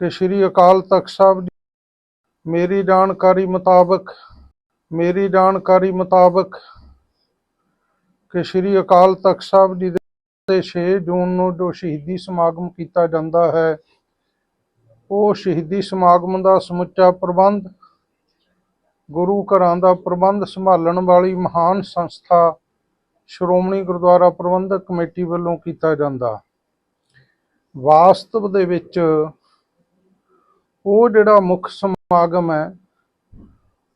ਕਿ ਸ੍ਰੀ ਅਕਾਲ ਤਖਤ ਸਾਹਿਬ ਜੀ, ਮੇਰੀ ਜਾਣਕਾਰੀ ਮੁਤਾਬਕ, ਮੇਰੀ ਜਾਣਕਾਰੀ ਮੁਤਾਬਕ ਕਿ ਸ੍ਰੀ ਅਕਾਲ ਤਖਤ ਸਾਹਿਬ ਜੀ ਦੇ 6 ਜੂਨ ਨੂੰ ਜੋ ਸ਼ਹੀਦੀ ਸਮਾਗਮ ਕੀਤਾ ਜਾਂਦਾ ਹੈ, ਉਹ ਸ਼ਹੀਦੀ ਸਮਾਗਮ ਦਾ ਸਮੁੱਚਾ ਪ੍ਰਬੰਧ, ਗੁਰੂ ਘਰਾਂ ਦਾ ਪ੍ਰਬੰਧ ਸੰਭਾਲਣ ਵਾਲੀ ਮਹਾਨ ਸੰਸਥਾ ਸ਼੍ਰੋਮਣੀ ਗੁਰਦੁਆਰਾ ਪ੍ਰਬੰਧਕ ਕਮੇਟੀ ਵੱਲੋਂ ਕੀਤਾ ਜਾਂਦਾ। ਵਾਸਤਵ ਦੇ ਵਿੱਚ ਉਹ ਜਿਹੜਾ ਮੁੱਖ ਸਮਾਗਮ ਹੈ,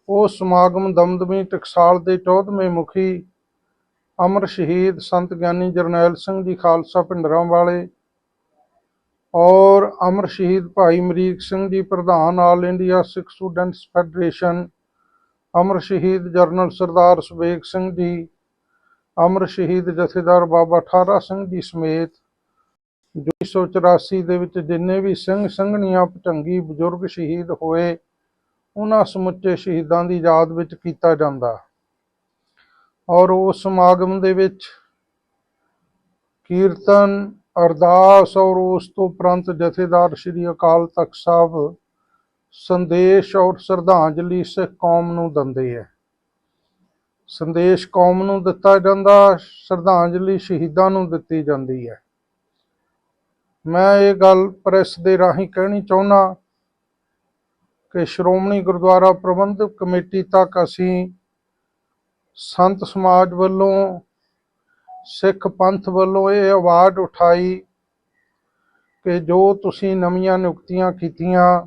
ਉਹ ਸਮਾਗਮ ਦਮਦਮੀ ਟਕਸਾਲ ਦੇ 14ਵੇਂ ਮੁਖੀ ਅਮਰ ਸ਼ਹੀਦ ਸੰਤ ਗਿਆਨੀ ਜਰਨੈਲ ਸਿੰਘ ਜੀ ਖਾਲਸਾ ਭਿੰਡਰਾਂ ਵਾਲੇ ਔਰ ਅਮਰ ਸ਼ਹੀਦ ਭਾਈ ਅਮਰੀਕ ਸਿੰਘ ਜੀ ਪ੍ਰਧਾਨ All India Sikh Students Federation, ਅਮਰ ਸ਼ਹੀਦ ਜਰਨਲ ਸਰਦਾਰ ਸੁਬੇਗ ਸਿੰਘ ਜੀ, ਅਮਰ ਸ਼ਹੀਦ ਜਥੇਦਾਰ ਬਾਬਾ ਠਾਰਾ ਸਿੰਘ ਜੀ ਸਮੇਤ 1984 ਦੇ ਵਿੱਚ ਜਿੰਨੇ ਵੀ ਸਿੰਘ ਸੰਘਣੀਆਂ ਭਟੰਗੀ ਬਜ਼ੁਰਗ ਸ਼ਹੀਦ ਹੋਏ, ਉਹਨਾਂ ਸਮੁੱਚੇ ਸ਼ਹੀਦਾਂ ਦੀ ਯਾਦ ਵਿੱਚ ਕੀਤਾ ਜਾਂਦਾ। ਔਰ ਉਸ ਸਮਾਗਮ ਦੇ ਵਿੱਚ ਕੀਰਤਨ, ਅਰਦਾਸ ਔਰ ਉਸ ਤੋਂ ਉਪਰੰਤ ਜਥੇਦਾਰ ਸ੍ਰੀ ਅਕਾਲ ਤਖਤ ਸਾਹਿਬ ਸੰਦੇਸ਼ ਔਰ ਸ਼ਰਧਾਂਜਲੀ ਸਿੱਖ ਕੌਮ ਨੂੰ ਦਿੰਦੇ ਹੈ। ਸੰਦੇਸ਼ ਕੌਮ ਨੂੰ ਦਿੱਤਾ ਜਾਂਦਾ, ਸ਼ਰਧਾਂਜਲੀ ਸ਼ਹੀਦਾਂ ਨੂੰ ਦਿੱਤੀ ਜਾਂਦੀ ਹੈ। ਮੈਂ ਇਹ ਗੱਲ ਪ੍ਰੈਸ ਦੇ ਰਾਹੀਂ ਕਹਿਣੀ ਚਾਹੁੰਦਾ ਕਿ ਸ਼੍ਰੋਮਣੀ ਗੁਰਦੁਆਰਾ ਪ੍ਰਬੰਧਕ ਕਮੇਟੀ ਤੱਕ ਅਸੀਂ ਸੰਤ ਸਮਾਜ ਵੱਲੋਂ, ਸਿੱਖ ਪੰਥ ਵੱਲੋਂ ਇਹ ਆਵਾਜ਼ ਉਠਾਈ ਕਿ ਜੋ ਤੁਸੀਂ ਨਵੀਆਂ ਨਿਯੁਕਤੀਆਂ ਕੀਤੀਆਂ,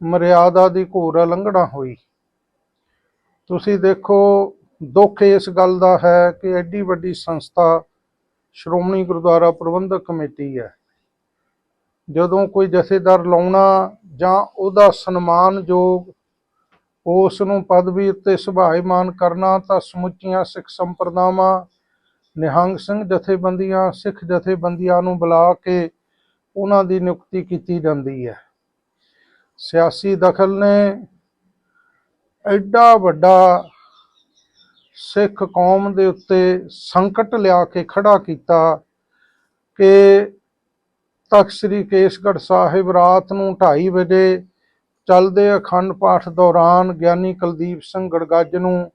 ਮਰਿਆਦਾ ਦੀ ਘੋਰ ਉਲੰਘਣਾ ਹੋਈ। ਤੁਸੀਂ ਦੇਖੋ, ਦੁੱਖ ਇਸ ਗੱਲ ਦਾ ਹੈ ਕਿ ਐਡੀ ਵੱਡੀ ਸੰਸਥਾ ਸ਼੍ਰੋਮਣੀ ਗੁਰਦੁਆਰਾ ਪ੍ਰਬੰਧਕ ਕਮੇਟੀ ਹੈ। ਜਦੋਂ ਕੋਈ ਜਥੇਦਾਰ ਲਾਉਣਾ ਜਾਂ ਉਹਦਾ ਸਨਮਾਨਯੋਗ ਉਸ ਨੂੰ ਪਦਵੀ ਉੱਤੇ ਸੁਭਾਈਮਾਨ ਕਰਨਾ ਤਾਂ ਸਮੁੱਚੀਆਂ ਸਿੱਖ ਸੰਪਰਦਾਵਾਂ, ਨਿਹੰਗ ਸਿੰਘ ਜਥੇਬੰਦੀਆਂ, ਸਿੱਖ ਜਥੇਬੰਦੀਆਂ ਨੂੰ ਬੁਲਾ ਕੇ ਉਹਨਾਂ ਦੀ ਨਿਯੁਕਤੀ ਕੀਤੀ ਜਾਂਦੀ ਹੈ। ਸਿਆਸੀ ਦਖਲ ਨੇ ਐਡਾ ਵੱਡਾ ਸਿੱਖ ਕੌਮ ਦੇ ਉੱਤੇ ਸੰਕਟ ਲਿਆ ਕੇ ਖੜਾ ਕੀਤਾ ਕਿ ਤਖਤ ਸ੍ਰੀ ਕੇਸਗੜ੍ਹ ਸਾਹਿਬ ਰਾਤ ਨੂੰ 2:30 ਵਜੇ ਚੱਲਦੇ ਅਖੰਡ ਪਾਠ ਦੌਰਾਨ ਗਿਆਨੀ ਕੁਲਦੀਪ ਸਿੰਘ ਗੜਗੱਜ ਨੂੰ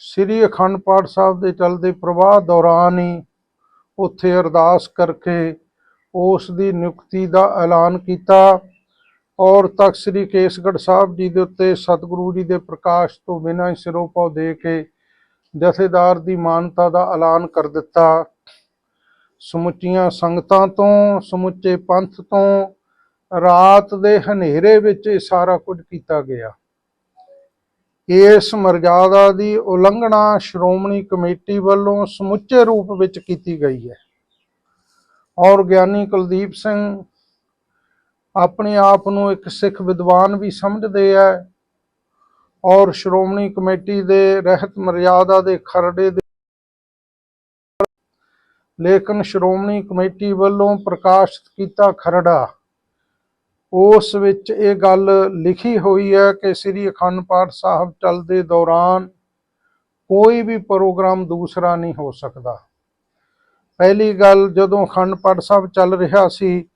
ਸ੍ਰੀ ਅਖੰਡ ਪਾਠ ਸਾਹਿਬ ਦੇ ਚੱਲਦੇ ਪ੍ਰਵਾਹ ਦੌਰਾਨ ਹੀ ਉੱਥੇ ਅਰਦਾਸ ਕਰਕੇ ਉਸ ਦੀ ਨਿਯੁਕਤੀ ਦਾ ਐਲਾਨ ਕੀਤਾ ਔਰ ਤਖਤ ਸ੍ਰੀ ਕੇਸਗੜ੍ਹ ਸਾਹਿਬ ਜੀ ਦੇ ਉੱਤੇ ਸਤਿਗੁਰੂ ਜੀ ਦੇ ਪ੍ਰਕਾਸ਼ ਤੋਂ ਬਿਨਾਂ ਹੀ ਸਿਰੋਪਾਉ ਦੇ ਕੇ ਜਥੇਦਾਰ ਦੀ ਮਾਨਤਾ ਦਾ ਐਲਾਨ ਕਰ ਦਿੱਤਾ। ਸਮੁੱਚੀਆਂ ਸੰਗਤਾਂ ਤੋਂ, ਸਮੁੱਚੇ ਪੰਥ ਤੋਂ ਰਾਤ ਦੇ ਹਨੇਰੇ ਵਿੱਚ ਇਹ ਸਾਰਾ ਕੁਝ ਕੀਤਾ ਗਿਆ। ਇਸ ਮਰਜ਼ਾਦਾ ਦੀ ਉਲੰਘਣਾ ਸ਼੍ਰੋਮਣੀ ਕਮੇਟੀ ਵੱਲੋਂ ਸਮੁੱਚੇ ਰੂਪ ਵਿੱਚ ਕੀਤੀ ਗਈ ਹੈ। ਔਰ ਗਿਆਨੀ ਕੁਲਦੀਪ ਸਿੰਘ ਆਪਣੇ ਆਪ ਨੂੰ ਇੱਕ ਸਿੱਖ ਵਿਦਵਾਨ ਵੀ ਸਮਝਦੇ ਹੈ ਔਰ ਸ਼੍ਰੋਮਣੀ ਕਮੇਟੀ ਦੇ ਰਹਿਤ ਮਰਿਆਦਾ ਦੇ ਖਰੜੇ ਦੇ ਲੇਕਿਨ ਸ਼੍ਰੋਮਣੀ ਕਮੇਟੀ ਵੱਲੋਂ ਪ੍ਰਕਾਸ਼ਿਤ ਕੀਤਾ ਖਰੜਾ। ਉਸ ਵਿੱਚ ਇਹ ਗੱਲ ਲਿਖੀ ਹੋਈ ਹੈ ਕਿ ਸ੍ਰੀ ਅਖੰਡ ਪਾਠ ਸਾਹਿਬ ਚੱਲਦੇ ਦੌਰਾਨ ਕੋਈ ਵੀ ਪ੍ਰੋਗਰਾਮ ਦੂਸਰਾ ਨਹੀਂ ਹੋ ਸਕਦਾ। ਪਹਿਲੀ ਗੱਲ ਜਦੋਂ ਅਖੰਡ ਪਾਠ ਸਾਹਿਬ ਚੱਲ ਰਿਹਾ ਸੀ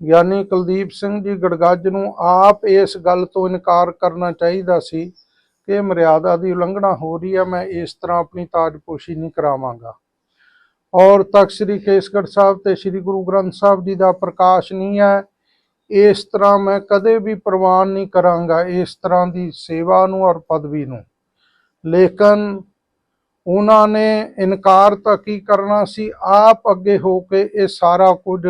ਗਿਆਨੀ ਕੁਲਦੀਪ ਸਿੰਘ ਜੀ ਗੜਗੱਜ ਨੂੰ ਆਪ ਇਸ ਗੱਲ ਤੋਂ ਇਨਕਾਰ ਕਰਨਾ ਚਾਹੀਦਾ ਸੀ ਕਿ ਮਰਿਆਦਾ ਦੀ ਉਲੰਘਣਾ ਹੋ ਰਹੀ ਹੈ, ਮੈਂ ਇਸ ਤਰ੍ਹਾਂ ਆਪਣੀ ਤਾਜਪੋਸ਼ੀ ਨਹੀਂ ਕਰਾਵਾਂਗਾ। ਔਰ ਤਖਤ ਸ੍ਰੀ ਕੇਸਗੜ੍ਹ ਸਾਹਿਬ ਤੇ ਸ੍ਰੀ ਗੁਰੂ ਗ੍ਰੰਥ ਸਾਹਿਬ ਜੀ ਦਾ ਪ੍ਰਕਾਸ਼ ਨਹੀਂ ਹੈ, ਇਸ ਤਰ੍ਹਾਂ ਮੈਂ ਕਦੇ ਵੀ ਪ੍ਰਵਾਨ ਨਹੀਂ ਕਰਾਂਗਾ ਇਸ ਤਰ੍ਹਾਂ ਦੀ ਸੇਵਾ ਨੂੰ ਔਰ ਪਦਵੀ ਨੂੰ। ਲੇਕਿਨ ਉਹਨਾਂ ਨੇ ਇਨਕਾਰ ਤਾਂ ਕੀ ਕਰਨਾ ਸੀ, ਆਪ ਅੱਗੇ ਹੋ ਕੇ ਇਹ ਸਾਰਾ ਕੁਝ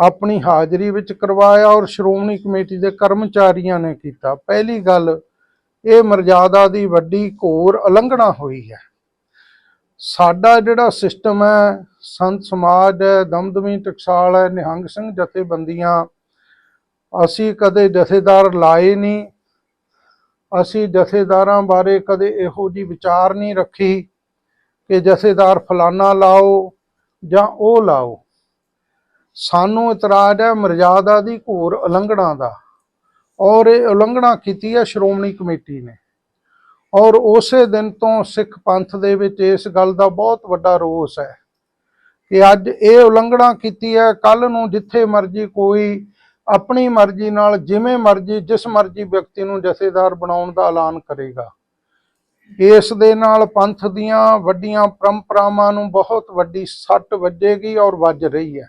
ਆਪਣੀ ਹਾਜ਼ਰੀ ਵਿੱਚ ਕਰਵਾਇਆ ਔਰ ਸ਼੍ਰੋਮਣੀ ਕਮੇਟੀ ਦੇ ਕਰਮਚਾਰੀਆਂ ਨੇ ਕੀਤਾ। ਪਹਿਲੀ ਗੱਲ, ਇਹ ਮਰਜ਼ਾਦਾ ਦੀ ਵੱਡੀ ਘੋਰ ਉਲੰਘਣਾ ਹੋਈ ਹੈ। ਸਾਡਾ ਜਿਹੜਾ ਸਿਸਟਮ ਹੈ, ਸੰਤ ਸਮਾਜ ਹੈ, ਦਮਦਮੀ ਟਕਸਾਲ ਹੈ, ਨਿਹੰਗ ਸਿੰਘ ਜਥੇਬੰਦੀਆਂ, ਅਸੀਂ ਕਦੇ ਜਥੇਦਾਰ ਲਾਏ ਨਹੀਂ, ਅਸੀਂ ਜਥੇਦਾਰਾਂ ਬਾਰੇ ਕਦੇ ਇਹੋ ਜੀ ਵਿਚਾਰ ਨਹੀਂ ਰੱਖੀ ਕਿ ਜਥੇਦਾਰ ਫਲਾਨਾ ਲਾਓ ਜਾਂ ਉਹ ਲਾਓ। ਸਾਨੂੰ ਇਤਰਾਜ਼ ਹੈ ਮਰਜ਼ਾਦਾ ਦੀ ਘੋਰ ਉਲੰਘਣਾ ਦਾ। ਔਰ ਇਹ ਉਲੰਘਣਾ ਕੀਤੀ ਹੈ ਸ਼੍ਰੋਮਣੀ ਕਮੇਟੀ ਨੇ। ਔਰ ਉਸੇ ਦਿਨ ਤੋਂ ਸਿੱਖ ਪੰਥ ਦੇ ਵਿੱਚ ਇਸ ਗੱਲ ਦਾ ਬਹੁਤ ਵੱਡਾ ਰੋਸ ਹੈ ਕਿ ਅੱਜ ਇਹ ਉਲੰਘਣਾ ਕੀਤੀ ਹੈ। ਕੱਲ ਨੂੰ ਜਿੱਥੇ ਮਰਜ਼ੀ ਕੋਈ ਆਪਣੀ ਮਰਜ਼ੀ ਨਾਲ, ਜਿਵੇਂ ਮਰਜ਼ੀ, ਜਿਸ ਮਰਜ਼ੀ ਵਿਅਕਤੀ ਨੂੰ ਜਥੇਦਾਰ ਬਣਾਉਣ ਦਾ ਐਲਾਨ ਕਰੇਗਾ। ਇਸ ਦੇ ਨਾਲ ਪੰਥ ਦੀਆਂ ਵੱਡੀਆਂ ਪਰੰਪਰਾਵਾਂ ਨੂੰ ਬਹੁਤ ਵੱਡੀ ਸੱਟ ਵੱਜੇਗੀ ਔਰ ਵੱਜ ਰਹੀ ਹੈ।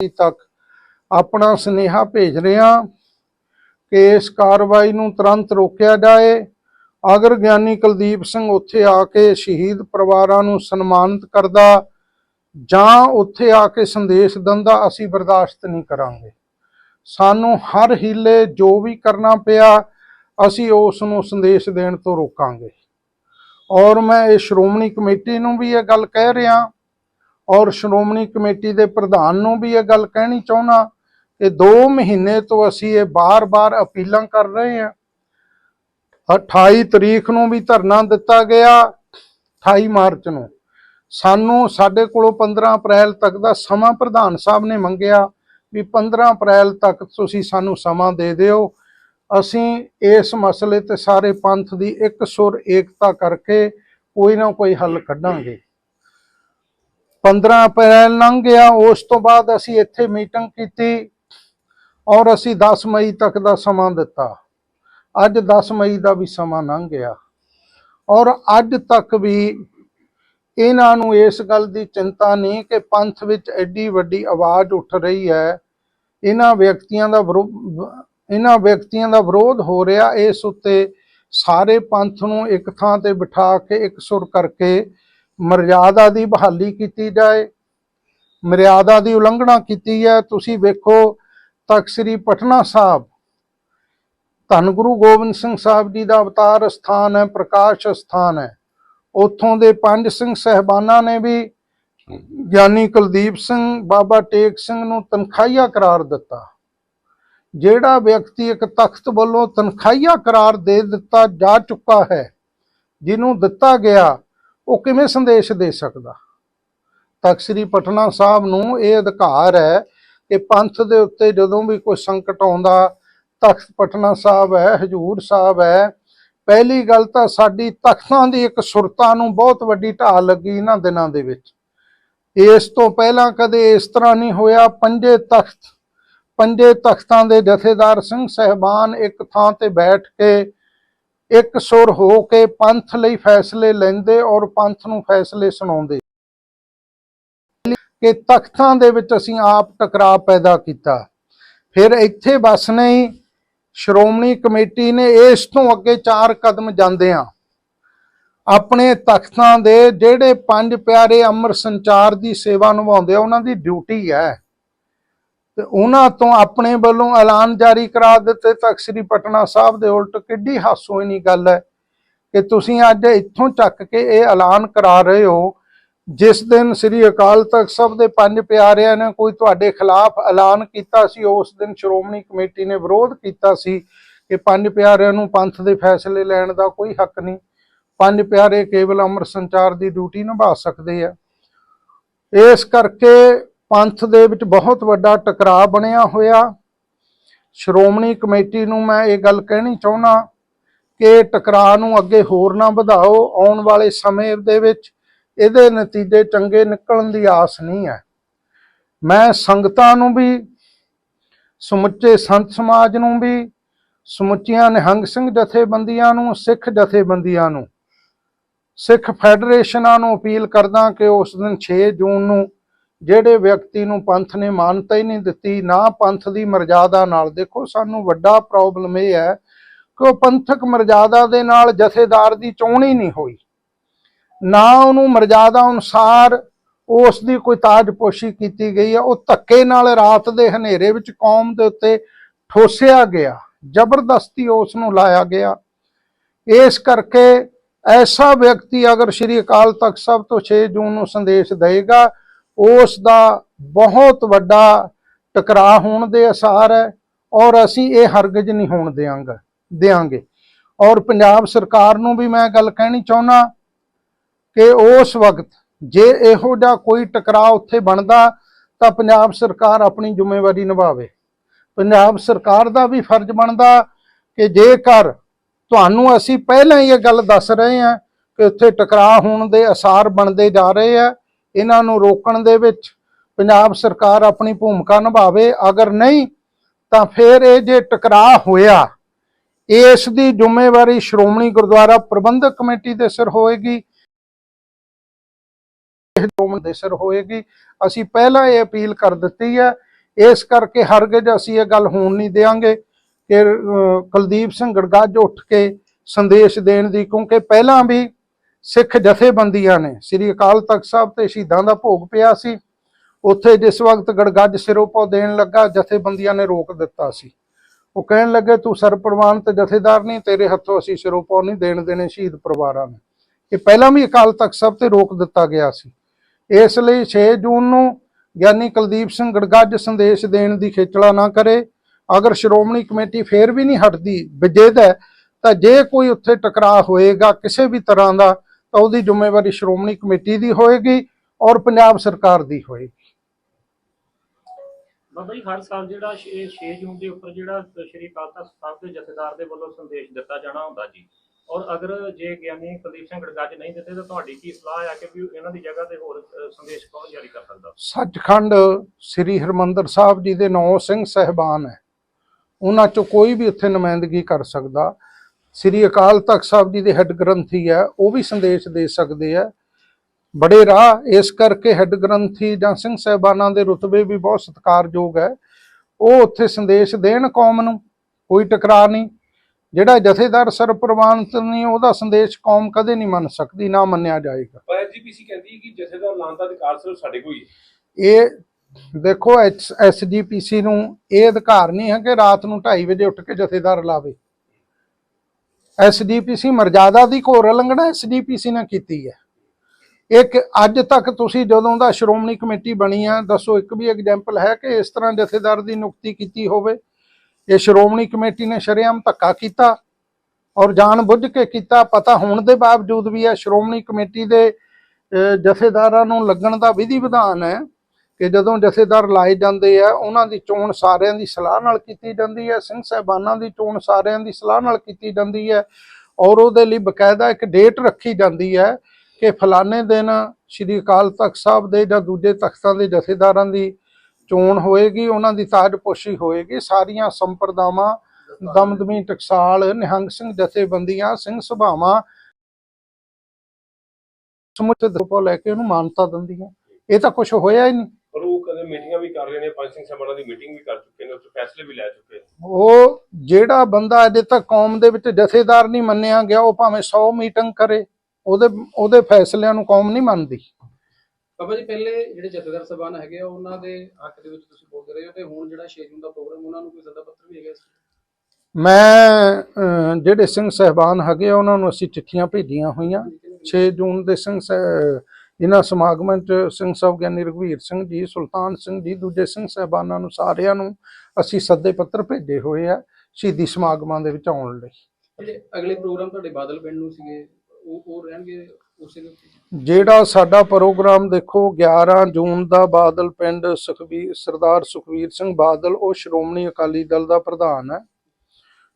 ਤੱਕ ਆਪਣਾ ਸੁਨੇਹਾ ਭੇਜ ਰਿਹਾ ਕਿ ਇਸ ਕਾਰਵਾਈ ਨੂੰ ਤੁਰੰਤ ਰੋਕਿਆ ਜਾਏ। ਅਗਰ ਗਿਆਨੀ ਕੁਲਦੀਪ ਸਿੰਘ ਉੱਥੇ ਆ ਕੇ ਸ਼ਹੀਦ ਪਰਿਵਾਰਾਂ ਨੂੰ ਸਨਮਾਨਿਤ ਕਰਦਾ ਜਾਂ ਉੱਥੇ ਆ ਕੇ ਸੰਦੇਸ਼ ਦਿੰਦਾ, ਅਸੀਂ ਬਰਦਾਸ਼ਤ ਨਹੀਂ ਕਰਾਂਗੇ। ਸਾਨੂੰ ਹਰ ਹੀਲੇ ਜੋ ਵੀ ਕਰਨਾ ਪਿਆ, ਅਸੀਂ ਉਸ ਨੂੰ ਸੰਦੇਸ਼ ਦੇਣ ਤੋਂ ਰੋਕਾਂਗੇ। ਔਰ ਮੈਂ ਇਹ ਸ਼੍ਰੋਮਣੀ ਕਮੇਟੀ ਨੂੰ ਵੀ ਇਹ ਗੱਲ ਕਹਿ ਰਿਹਾ ਔਰ ਸ਼੍ਰੋਮਣੀ ਕਮੇਟੀ ਦੇ ਪ੍ਰਧਾਨ ਨੂੰ ਵੀ ਇਹ ਗੱਲ ਕਹਿਣੀ ਚਾਹੁੰਦਾ ਕਿ 2 ਮਹੀਨੇ ਤੋਂ ਅਸੀਂ ਇਹ ਬਾਰ-ਬਾਰ ਅਪੀਲਾਂ ਕਰ ਰਹੇ ਹਾਂ। 28 ਤਰੀਕ ਨੂੰ ਵੀ ਧਰਨਾ ਦਿੱਤਾ ਗਿਆ 28 ਮਾਰਚ ਨੂੰ। ਸਾਨੂੰ ਸਾਡੇ ਕੋਲੋਂ 15 ਅਪ੍ਰੈਲ ਤੱਕ ਦਾ ਸਮਾਂ ਪ੍ਰਧਾਨ ਸਾਹਿਬ ਨੇ ਮੰਗਿਆ ਵੀ 15 ਅਪ੍ਰੈਲ ਤੱਕ ਤੁਸੀਂ ਸਾਨੂੰ ਸਮਾਂ ਦੇ ਦਿਓ। ਅਸੀਂ ਇਸ ਮਸਲੇ ਤੇ ਸਾਰੇ ਪੰਥ ਦੀ ਇੱਕ ਸੁਰ ਏਕਤਾ ਕਰਕੇ ਕੋਈ ਨਾ ਕੋਈ ਹੱਲ ਕੱਢਾਂਗੇ। 15 ਅਪ੍ਰੈਲ ਲੰਘ ਗਿਆ, ਉਸ ਤੋਂ ਬਾਅਦ ਅਸੀਂ ਇੱਥੇ ਮੀਟਿੰਗ ਕੀਤੀ ਔਰ ਅਸੀਂ 10 ਮਈ ਤੱਕ ਦਾ ਸਮਾਂ ਦਿੱਤਾ। ਅੱਜ 10 ਮਈ ਦਾ ਵੀ ਸਮਾਂ ਲੰਘ ਗਿਆ। ਔਰ ਅੱਜ ਤੱਕ ਵੀ ਇਹਨਾਂ ਨੂੰ ਇਸ ਗੱਲ ਦੀ ਚਿੰਤਾ ਨਹੀਂ ਕਿ ਪੰਥ ਵਿੱਚ ਐਡੀ ਵੱਡੀ ਆਵਾਜ਼ ਉੱਠ ਰਹੀ ਹੈ। ਇਹਨਾਂ ਵਿਅਕਤੀਆਂ ਦਾ ਵਿਰੋ- ਇਹਨਾਂ ਵਿਅਕਤੀਆਂ ਦਾ ਵਿਰੋਧ ਹੋ ਰਿਹਾ। ਇਸ ਉੱਤੇ ਸਾਰੇ ਪੰਥ ਨੂੰ ਇੱਕ ਥਾਂ ਤੇ ਬਿਠਾ ਕੇ, ਇੱਕ ਸੁਰ ਕਰਕੇ ਮਰਿਆਦਾ ਦੀ ਬਹਾਲੀ ਕੀਤੀ ਜਾਏ, ਮਰਿਆਦਾ ਦੀ ਉਲੰਘਣਾ ਕੀਤੀ ਹੈ। ਤੁਸੀਂ ਵੇਖੋ, ਤਖਤ ਸ੍ਰੀ ਪਟਨਾ ਸਾਹਿਬ, ਧੰਨ ਗੁਰੂ ਗੋਬਿੰਦ ਸਿੰਘ ਸਾਹਿਬ ਜੀ ਦਾ ਅਵਤਾਰ ਸਥਾਨ ਹੈ, ਪ੍ਰਕਾਸ਼ ਸਥਾਨ ਹੈ। ਉੱਥੋਂ ਦੇ ਪੰਜ ਸਿੰਘ ਸਹਿਬਾਨਾਂ ਨੇ ਵੀ ਗਿਆਨੀ ਕੁਲਦੀਪ ਸਿੰਘ, ਬਾਬਾ ਟੇਕ ਸਿੰਘ ਨੂੰ ਤਨਖਾਹੀਆ ਕਰਾਰ ਦਿੱਤਾ। ਜਿਹੜਾ ਵਿਅਕਤੀ ਇੱਕ ਤਖਤ ਵੱਲੋਂ ਤਨਖਾਹੀਆ ਕਰਾਰ ਦੇ ਦਿੱਤਾ ਜਾ ਚੁੱਕਾ ਹੈ, ਜਿਹਨੂੰ ਦਿੱਤਾ ਗਿਆ ਉਹ ਕਿਵੇਂ ਸੰਦੇਸ਼ ਦੇ ਸਕਦਾ? ਤਖਤ ਸ੍ਰੀ ਪਟਨਾ ਸਾਹਿਬ ਨੂੰ ਇਹ ਅਧਿਕਾਰ ਹੈ ਕਿ ਪੰਥ ਦੇ ਉੱਤੇ ਜਦੋਂ ਵੀ ਕੋਈ ਸੰਕਟ ਆਉਂਦਾ, ਤਖਤ ਪਟਨਾ ਸਾਹਿਬ ਹੈ, ਹਜੂਰ ਸਾਹਿਬ ਹੈ, ਪਹਿਲੀ ਗੱਲ ਤਾਂ ਸਾਡੀ ਤਖਤਾਂ ਦੀ ਇੱਕ ਸੁਰਤਾ ਨੂੰ ਬਹੁਤ ਵੱਡੀ ਢਾਲ ਲੱਗੀ ਇਹਨਾਂ ਦਿਨਾਂ ਦੇ ਵਿੱਚ। ਇਸ ਤੋਂ ਪਹਿਲਾਂ ਕਦੇ ਇਸ ਤਰ੍ਹਾਂ ਨਹੀਂ ਹੋਇਆ। ਪੰਜੇ ਤਖਤ, ਪੰਜੇ ਤਖਤਾਂ ਦੇ ਜਥੇਦਾਰ ਸਿੰਘ ਸਹਿਬਾਨ ਇੱਕ ਥਾਂ ਤੇ ਬੈਠ ਕੇ ਇੱਕ ਸੁਰ ਹੋ ਕੇ ਪੰਥ ਲਈ ਫੈਸਲੇ ਲੈਂਦੇ ਔਰ ਪੰਥ ਨੂੰ ਫੈਸਲੇ ਸੁਣਾਉਂਦੇ। ਕਿ ਤਖਤਾਂ ਦੇ ਵਿੱਚ ਅਸੀਂ ਆਪ ਟਕਰਾਅ ਪੈਦਾ ਕੀਤਾ। ਫਿਰ ਇੱਥੇ ਬਸ ਨਹੀਂ ਸ਼੍ਰੋਮਣੀ ਕਮੇਟੀ ਨੇ ਇਸ ਤੋਂ ਅੱਗੇ ਚਾਰ ਕਦਮ ਜਾਂਦੇ ਜਾਂਦਿਆਂ ਆਪਣੇ ਤਖਤਾਂ ਦੇ ਜਿਹੜੇ ਪੰਜ ਪਿਆਰੇ ਅਮਰ ਸੰਚਾਰ ਦੀ ਸੇਵਾ ਨਿਭਾਉਂਦੇ ਆ, ਉਹਨਾਂ ਦੀ ਡਿਊਟੀ ਹੈ। ਤੇ ਉਹਨਾਂ ਤੋਂ ਆਪਣੇ ਵੱਲੋਂ ਐਲਾਨ ਜਾਰੀ ਕਰਾ ਦਿੱਤੇ। ਤਖਤ ਸ੍ਰੀ ਪਟਨਾ ਸਾਹਿਬ ਦੇ ਉਲਟ ਕਿੱਡੀ ਹਾਸੋਹੀਣੀ ਗੱਲ ਹੈ ਕਿ ਤੁਸੀਂ ਅੱਜ ਇੱਥੋਂ ਚੱਕ ਕੇ ਇਹ ਐਲਾਨ ਕਰਾ ਰਹੇ ਹੋ। ਜਿਸ ਦਿਨ ਸ੍ਰੀ ਅਕਾਲ ਤਖਤ ਸਾਹਿਬ ਦੇ ਪੰਜ ਪਿਆਰਿਆਂ ਨੇ ਕੋਈ ਤੁਹਾਡੇ ਖਿਲਾਫ ਐਲਾਨ ਕੀਤਾ ਸੀ, ਉਸ ਦਿਨ ਸ਼੍ਰੋਮਣੀ ਕਮੇਟੀ ਨੇ ਵਿਰੋਧ ਕੀਤਾ ਸੀ ਕਿ ਪੰਜ ਪਿਆਰਿਆਂ ਨੂੰ ਪੰਥ ਦੇ ਫੈਸਲੇ ਲੈਣ ਦਾ ਕੋਈ ਹੱਕ ਨਹੀਂ। ਪੰਜ ਪਿਆਰੇ ਕੇਵਲ ਅਮਰ ਸੰਚਾਰ ਦੀ ਡਿਊਟੀ ਨਿਭਾ ਸਕਦੇ ਆ। ਇਸ ਕਰਕੇ ਪੰਥ ਦੇ ਵਿੱਚ ਬਹੁਤ ਵੱਡਾ ਟਕਰਾਅ ਬਣਿਆ ਹੋਇਆ। ਸ਼੍ਰੋਮਣੀ ਕਮੇਟੀ ਨੂੰ ਮੈਂ ਇਹ ਗੱਲ ਕਹਿਣੀ ਚਾਹੁੰਦਾ ਕਿ ਟਕਰਾਅ ਨੂੰ ਅੱਗੇ ਹੋਰ ਨਾ ਵਧਾਓ। ਆਉਣ ਵਾਲੇ ਸਮੇਂ ਦੇ ਵਿੱਚ ਇਹਦੇ ਨਤੀਜੇ ਚੰਗੇ ਨਿਕਲਣ ਦੀ ਆਸ ਨਹੀਂ ਹੈ। ਮੈਂ ਸੰਗਤਾਂ ਨੂੰ ਵੀ, ਸਮੁੱਚੇ ਸੰਤ ਸਮਾਜ ਨੂੰ ਵੀ, ਸਮੁੱਚੀਆਂ ਨਿਹੰਗ ਸਿੰਘ ਜਥੇਬੰਦੀਆਂ ਨੂੰ, ਸਿੱਖ ਜਥੇਬੰਦੀਆਂ ਨੂੰ, ਸਿੱਖ ਫੈਡਰੇਸ਼ਨਾਂ ਨੂੰ ਅਪੀਲ ਕਰਦਾ ਕਿ ਉਸ ਦਿਨ 6 ਜੂਨ ਨੂੰ ਜਿਹੜੇ ਵਿਅਕਤੀ ਨੂੰ ਪੰਥ ਨੇ ਮਾਨਤਾ ਹੀ ਨਹੀਂ ਦਿੱਤੀ, ਨਾ ਪੰਥ ਦੀ ਮਰਜ਼ਾਦਾ ਨਾਲ। ਦੇਖੋ, ਸਾਨੂੰ ਵੱਡਾ ਪ੍ਰੋਬਲਮ ਇਹ ਹੈ ਕਿ ਉਹ ਪੰਥਕ ਮਰਜ਼ਾਦਾ ਦੇ ਨਾਲ ਜਥੇਦਾਰ ਦੀ ਚੋਣ ਹੀ ਨਹੀਂ ਹੋਈ। ਨਾ ਉਹਨੂੰ ਮਰਜ਼ਾਦਾ ਅਨੁਸਾਰ ਉਸ ਦੀ ਕੋਈ ਤਾਜਪੋਸ਼ੀ ਕੀਤੀ ਗਈ ਹੈ। ਉਹ ਧੱਕੇ ਨਾਲ ਰਾਤ ਦੇ ਹਨੇਰੇ ਵਿੱਚ ਕੌਮ ਦੇ ਉੱਤੇ ਠੋਸਿਆ ਗਿਆ, ਜ਼ਬਰਦਸਤੀ ਉਸ ਨੂੰ ਲਾਇਆ ਗਿਆ। ਇਸ ਕਰਕੇ ਐਸਾ ਵਿਅਕਤੀ ਅਗਰ ਸ਼੍ਰੀ ਅਕਾਲ ਤਖਤ ਸਾਹਿਬ ਤੋਂ 6 ਜੂਨ ਨੂੰ ਸੰਦੇਸ਼ ਦੇਗਾ ਉਸ ਦਾ ਬਹੁਤ ਵੱਡਾ ਟਕਰਾਅ ਹੋਣ ਦੇ ਅਸਾਰ ਹੈ ਔਰ ਅਸੀਂ ਇਹ ਹਰਗਜ਼ ਨਹੀਂ ਹੋਣ ਦੇਵਾਂਗੇ ਦੇਾਂਗੇ ਔਰ ਪੰਜਾਬ ਸਰਕਾਰ ਨੂੰ ਵੀ ਮੈਂ ਗੱਲ ਕਹਿਣੀ ਚਾਹੁੰਦਾ ਕਿ ਉਸ ਵਕਤ ਜੇ ਇਹੋ ਜਿਹਾ ਕੋਈ ਟਕਰਾਅ ਉੱਥੇ ਬਣਦਾ ਤਾਂ ਪੰਜਾਬ ਸਰਕਾਰ ਆਪਣੀ ਜ਼ਿੰਮੇਵਾਰੀ ਨਿਭਾਵੇ। ਪੰਜਾਬ ਸਰਕਾਰ ਦਾ ਵੀ ਫਰਜ਼ ਬਣਦਾ ਕਿ ਜੇਕਰ ਤੁਹਾਨੂੰ ਅਸੀਂ ਪਹਿਲਾਂ ਹੀ ਇਹ ਗੱਲ ਦੱਸ ਰਹੇ ਹਾਂ ਕਿ ਉੱਥੇ ਟਕਰਾਅ ਹੋਣ ਦੇ ਅਸਾਰ ਬਣਦੇ ਜਾ ਰਹੇ ਆ ਇਹਨਾਂ ਨੂੰ ਰੋਕਣ ਦੇ ਵਿੱਚ ਪੰਜਾਬ ਸਰਕਾਰ ਆਪਣੀ ਭੂਮਿਕਾ ਨਿਭਾਵੇ, ਅਗਰ ਨਹੀਂ, ਤਾਂ ਫਿਰ ਇਹ ਜੇ ਟਕਰਾਅ ਹੋਇਆ, ਇਸ ਦੀ ਜ਼ਿੰਮੇਵਾਰੀ ਸ਼੍ਰੋਮਣੀ ਗੁਰਦੁਆਰਾ ਪ੍ਰਬੰਧਕ ਕਮੇਟੀ ਦੇ ਸਿਰ ਹੋਏਗੀ। ਇਹ ਸ਼੍ਰੋਮਣੀ ਦੇ ਸਿਰ ਹੋਏਗੀ। ਅਸੀਂ ਪਹਿਲਾਂ ਇਹ ਅਪੀਲ ਕਰ ਦਿੱਤੀ ਹੈ। ਇਸ ਕਰਕੇ ਹਰਗਿਜ਼ ਅਸੀਂ ਇਹ ਗੱਲ ਹੋਣ ਨਹੀਂ ਦੇਵਾਂਗੇ ਕਿ ਕੁਲਦੀਪ ਸਿੰਘ ਗੜਗਾਜ ਉੱਠ ਕੇ ਸੰਦੇਸ਼ ਦੇਣ ਦੀ, ਕਿਉਂਕਿ ਪਹਿਲਾਂ ਵੀ ਸਿੱਖ ਜਥੇਬੰਦੀਆਂ ਨੇ, ਸ੍ਰੀ ਅਕਾਲ ਤਖਤ ਸਾਹਿਬ ਤੇ ਸ਼ਹੀਦਾਂ ਦਾ ਭੋਗ ਪਿਆ ਸੀ। ਉੱਥੇ ਜਿਸ ਵਕਤ ਗੜਗੱਜ ਸਿਰੋਪੋ ਦੇਣ ਲੱਗਾ, ਜਥੇਬੰਦੀਆਂ ਨੇ ਰੋਕ ਦਿੱਤਾ ਸੀ। ਉਹ ਕਹਿਣ ਲੱਗੇ, ਤੂੰ ਸਰਪ੍ਰਵਾਨ ਤੇ ਜਥੇਦਾਰ ਨਹੀਂ, ਤੇਰੇ ਹੱਥੋਂ ਅਸੀਂ ਸਿਰੋਪੋ ਨਹੀਂ ਦੇਣ ਦੇਣੇ ਸ਼ਹੀਦ ਪਰਿਵਾਰਾਂ ਨੂੰ। ਇਹ ਪਹਿਲਾਂ ਵੀ ਅਕਾਲ ਤਖਤ ਸਾਹਿਬ ਤੇ ਰੋਕ ਦਿੱਤਾ ਗਿਆ ਸੀ। ਇਸ ਲਈ 6 ਜੂਨ ਨੂੰ ਗਿਆਨੀ ਕੁਲਦੀਪ ਸਿੰਘ ਗੜਗੱਜ ਸੰਦੇਸ਼ ਦੇਣ ਦੀ ਖੇਚਲਾ ਨਾ ਕਰੇ। ਅਗਰ ਸ਼੍ਰੋਮਣੀ ਕਮੇਟੀ ਫੇਰ ਵੀ ਨਹੀਂ ਹਟਦੀ, ਵਿਜੇਦ ਹੈ, ਤਾਂ ਜੇ ਕੋਈ ਉੱਥੇ ਟਕਰਾਅ ਹੋਏਗਾ, ਕਿਸੇ ਵੀ ਤਰ੍ਹਾਂ ਦਾ ਤਾਂ ਉਹਦੀ ਜ਼ਿੰਮੇਵਾਰੀ ਸ਼੍ਰੋਮਣੀ ਕਮੇਟੀ ਦੀ ਹੋਏਗੀ ਔਰ ਪੰਜਾਬ ਸਰਕਾਰ ਦੀ ਹੋਏਗੀ। ਬਾਬਾ ਜੀ ਹਰ ਸਾਲ ਜਿਹੜਾ 6 ਜੂਨ ਦੇ ਉੱਪਰ ਜਿਹੜਾ ਸ਼੍ਰੀ ਅਕਾਲ ਤਖਤ ਸਾਹਿਬ ਦੇ ਜਥੇਦਾਰ ਦੇ ਵੱਲੋਂ ਸੰਦੇਸ਼ ਦਿੱਤਾ ਜਾਣਾ ਹੁੰਦਾ ਜੀ। ਔਰ ਅਗਰ ਜੇ ਗਿਆਨੀ ਕੁਲਦੀਪ ਸਿੰਘ ਗੜਗੱਜ ਨਹੀਂ ਦਿੱਤੇ ਤਾਂ ਤੁਹਾਡੀ ਕੀ ਸਲਾਹ ਹੈ ਕਿ ਵੀ ਇਹਨਾਂ ਦੀ ਜਗ੍ਹਾ ਤੇ ਹੋਰ ਸੰਦੇਸ਼ ਕੌਣ ਜਾਰੀ ਕਰ ਸਕਦਾ? ਸੱਚਖੰਡ ਸ੍ਰੀ ਹਰਮੰਦਰ ਸਾਹਿਬ ਜੀ ਦੇ ਨੌ ਸਿੰਘ ਸਹਿਬਾਨ ਹੈ। ਉਹਨਾਂ ਚੋਂ ਕੋਈ ਵੀ ਉੱਥੇ ਨੁਮਾਇੰਦਗੀ ਕਰ ਸਕਦਾ। ਸ੍ਰੀ ਅਕਾਲ ਤਖਤ ਸਾਹਿਬ ਜੀ ਦੇ ਹੈੱਡ ਗ੍ਰੰਥੀ ਹੈ ਉਹ ਵੀ ਸੰਦੇਸ਼ ਦੇ ਸਕਦੇ ਆ ਬੜੇ ਰਾਹ ਇਸ ਕਰਕੇ ਹੈੱਡ ਗ੍ਰੰਥੀ ਜਾਂ ਸਿੰਘ ਸਹਿਬਾਨਾਂ ਦੇ ਰੁਤਬੇ ਵੀ ਬਹੁਤ ਸਤਿਕਾਰਯੋਗ ਹੈ। ਉਹ ਉੱਥੇ ਸੰਦੇਸ਼ ਦੇਣ ਕੌਮ ਨੂੰ ਕੋਈ ਟਕਰਾਅ ਨਹੀਂ। ਜਿਹੜਾ ਜਥੇਦਾਰ ਸਰਪ੍ਰਵਾਨਤ ਨਹੀਂ ਉਹਦਾ ਸੰਦੇਸ਼ ਕੌਮ ਕਦੇ ਨਹੀਂ ਮੰਨ ਸਕਦੀ ਨਾ ਮੰਨਿਆ ਜਾਏਗਾ। ਪਰ ਐਸਜੀਪੀਸੀ ਕਹਿੰਦੀ ਹੈ ਕਿ ਜਥੇਦਾਰ ਲਾਉਣ ਦਾ ਅਧਿਕਾਰ ਸਿਰਫ ਸਾਡੇ ਕੋਲ ਹੀ ਹੈ। ਇਹ ਦੇਖੋ ਐਸਜੀਪੀਸੀ ਨੂੰ ਇਹ ਅਧਿਕਾਰ ਨਹੀਂ ਹੈ ਕਿ ਰਾਤ ਨੂੰ 2:30 ਵਜੇ ਉੱਠ ਕੇ ਜਥੇਦਾਰ ਲਾਵੇ। ਐਸਜੀਪੀਸੀ ਮਰਜ਼ਾਦਾ ਦੀ ਘੋਰ ਉਲੰਘਣਾ ਐਸਜੀਪੀਸੀ ਨੇ ਕੀਤੀ ਹੈ। ਇੱਕ ਅੱਜ ਤੱਕ ਤੁਸੀਂ ਜਦੋਂ ਦਾ ਸ਼੍ਰੋਮਣੀ ਕਮੇਟੀ ਬਣੀ ਆ, ਦੱਸੋ ਇੱਕ ਵੀ ਐਗਜ਼ਾਮਪਲ ਹੈ ਕਿ ਇਸ ਤਰ੍ਹਾਂ ਜਥੇਦਾਰ ਦੀ ਨਿਯੁਕਤੀ ਕੀਤੀ ਹੋਵੇ? ਇਹ ਸ਼੍ਰੋਮਣੀ ਕਮੇਟੀ ਨੇ ਸ਼ਰੇਆਮ ਧੱਕਾ ਕੀਤਾ ਔਰ ਜਾਣ ਬੁੱਝ ਕੇ ਕੀਤਾ। ਪਤਾ ਹੋਣ ਦੇ ਬਾਵਜੂਦ ਵੀ ਇਹ ਸ਼੍ਰੋਮਣੀ ਕਮੇਟੀ ਦੇ ਜਥੇਦਾਰਾਂ ਨੂੰ ਲੱਗਣ ਦਾ ਵਿਧੀ ਵਿਧਾਨ ਹੈ। ਕਿ ਜਦੋਂ ਜਥੇਦਾਰ ਲਾਏ ਜਾਂਦੇ ਆ, ਉਹਨਾਂ ਦੀ ਚੋਣ ਸਾਰਿਆਂ ਦੀ ਸਲਾਹ ਨਾਲ ਕੀਤੀ ਜਾਂਦੀ ਹੈ, ਸਿੰਘ ਸਾਹਿਬਾਨਾਂ ਦੀ ਚੋਣ ਸਾਰਿਆਂ ਦੀ ਸਲਾਹ ਨਾਲ ਕੀਤੀ ਜਾਂਦੀ ਹੈ ਔਰ ਉਹਦੇ ਲਈ ਬਕਾਇਦਾ ਇੱਕ ਡੇਟ ਰੱਖੀ ਜਾਂਦੀ ਹੈ ਕਿ ਫਲਾਣੇ ਦਿਨ ਸ਼੍ਰੀ ਅਕਾਲ ਤਖਤ ਸਾਹਿਬ ਦੇ ਜਾਂ ਦੂਜੇ ਤਖਤਾਂ ਦੇ ਜਥੇਦਾਰਾਂ ਦੀ ਚੋਣ ਹੋਏਗੀ, ਉਹਨਾਂ ਦੀ ਤਾਜਪੋਸ਼ੀ ਹੋਏਗੀ, ਸਾਰੀਆਂ ਸੰਪਰਦਾਵਾਂ, ਦਮਦਮੀ ਟਕਸਾਲ, ਨਿਹੰਗ ਸਿੰਘ ਜਥੇਬੰਦੀਆਂ, ਸਿੰਘ ਸਭਾਵਾਂ ਸਮੁੱਚੇ ਦਰਪੋ ਲੈ ਕੇ ਉਹਨੂੰ ਮਾਨਤਾ ਦਿੰਦੀਆਂ। ਇਹ ਤਾਂ ਕੁਝ ਹੋਇਆ ਹੀ ਨਹੀਂ। ਮੀਟਿੰਗਾਂ ਵੀ ਕਰ ਰਹੇ ਨੇ ਪੰਜ ਸਿੰਘ ਸਾਹਿਬਾਨਾਂ ਦੀ ਮੀਟਿੰਗ ਵੀ ਕਰ ਚੁੱਕੇ ਨੇ ਉੱਥੇ ਫੈਸਲੇ ਵੀ ਲੈ ਚੁੱਕੇ ਨੇ। ਉਹ ਜਿਹੜਾ ਬੰਦਾ ਅਜੇ ਤੱਕ ਕੌਮ ਦੇ ਵਿੱਚ ਜਥੇਦਾਰ ਨਹੀਂ ਮੰਨਿਆ ਗਿਆ ਉਹ ਭਾਵੇਂ 100 ਮੀਟਿੰਗ ਕਰੇ ਉਹਦੇ ਉਹਦੇ ਫੈਸਲਿਆਂ ਨੂੰ ਕੌਮ ਨਹੀਂ ਮੰਨਦੀ। ਬਾਬਾ ਜੀ ਪਹਿਲੇ ਜਿਹੜੇ ਜਥੇਦਾਰ ਸਭਾਨ ਹੈਗੇ ਆ ਉਹਨਾਂ ਦੇ ਹੱਕ ਦੇ ਵਿੱਚ ਤੁਸੀਂ ਬੋਲਦੇ ਰਹੇ ਹੋ ਤੇ ਹੁਣ ਜਿਹੜਾ 6 ਜੂਨ ਦਾ ਪ੍ਰੋਗਰਾਮ ਉਹਨਾਂ ਨੂੰ ਕੋਈ ਸੱਦਾ ਪੱਤਰ ਵੀ ਹੈਗਾ ਇਸ ਮੈਂ ਅਹ, ਜਿਹੜੇ ਸਿੰਘ ਸਹਿਬਾਨ ਹੈਗੇ ਆ, ਉਹਨਾਂ ਨੂੰ ਅਸੀਂ ਚਿੱਠੀਆਂ ਭੇਜੀਆਂ ਹੋਈਆਂ। 6 ਜੂਨ ਦੇ ਸਿੰਘ ਸਹਿ- ਇਹਨਾਂ ਸਮਾਗਮਾਂ 'ਚ ਸਿੰਘ ਸਾਹਿਬ ਗਿਆਨੀ ਰਘਵੀਰ ਸਿੰਘ ਜੀ ਸੁਲਤਾਨ ਸਿੰਘ ਜੀ ਦੂਜੇ ਸਿੰਘ ਸਹਿਬਾਨਾਂ ਨੂੰ ਸਾਰਿਆਂ ਨੂੰ ਅਸੀਂ ਸੱਦੇ ਪੱਤਰ ਭੇਜੇ ਹੋਏ ਆ ਸ਼ਹੀਦੀ ਸਮਾਗਮਾਂ ਦੇ ਵਿੱਚ ਆਉਣ ਲਈ। ਅਗਲੇ ਪ੍ਰੋਗਰਾਮ ਤੁਹਾਡੇ ਬਾਦਲ ਪਿੰਡ ਨੂੰ ਸੀਗੇ ਉਹ ਉਹ ਰਹਿਣਗੇ ਉਸੇ ਦੇ ਉੱਤੇ ਜਿਹੜਾ ਸਾਡਾ ਪ੍ਰੋਗਰਾਮ ਦੇਖੋ 11 ਜੂਨ ਦਾ ਬਾਦਲ ਪਿੰਡ ਸੁਖਬੀਰ ਸਰਦਾਰ ਸੁਖਬੀਰ ਸਿੰਘ ਬਾਦਲ ਉਹ ਸ਼੍ਰੋਮਣੀ ਅਕਾਲੀ ਦਲ ਦਾ ਪ੍ਰਧਾਨ ਹੈ।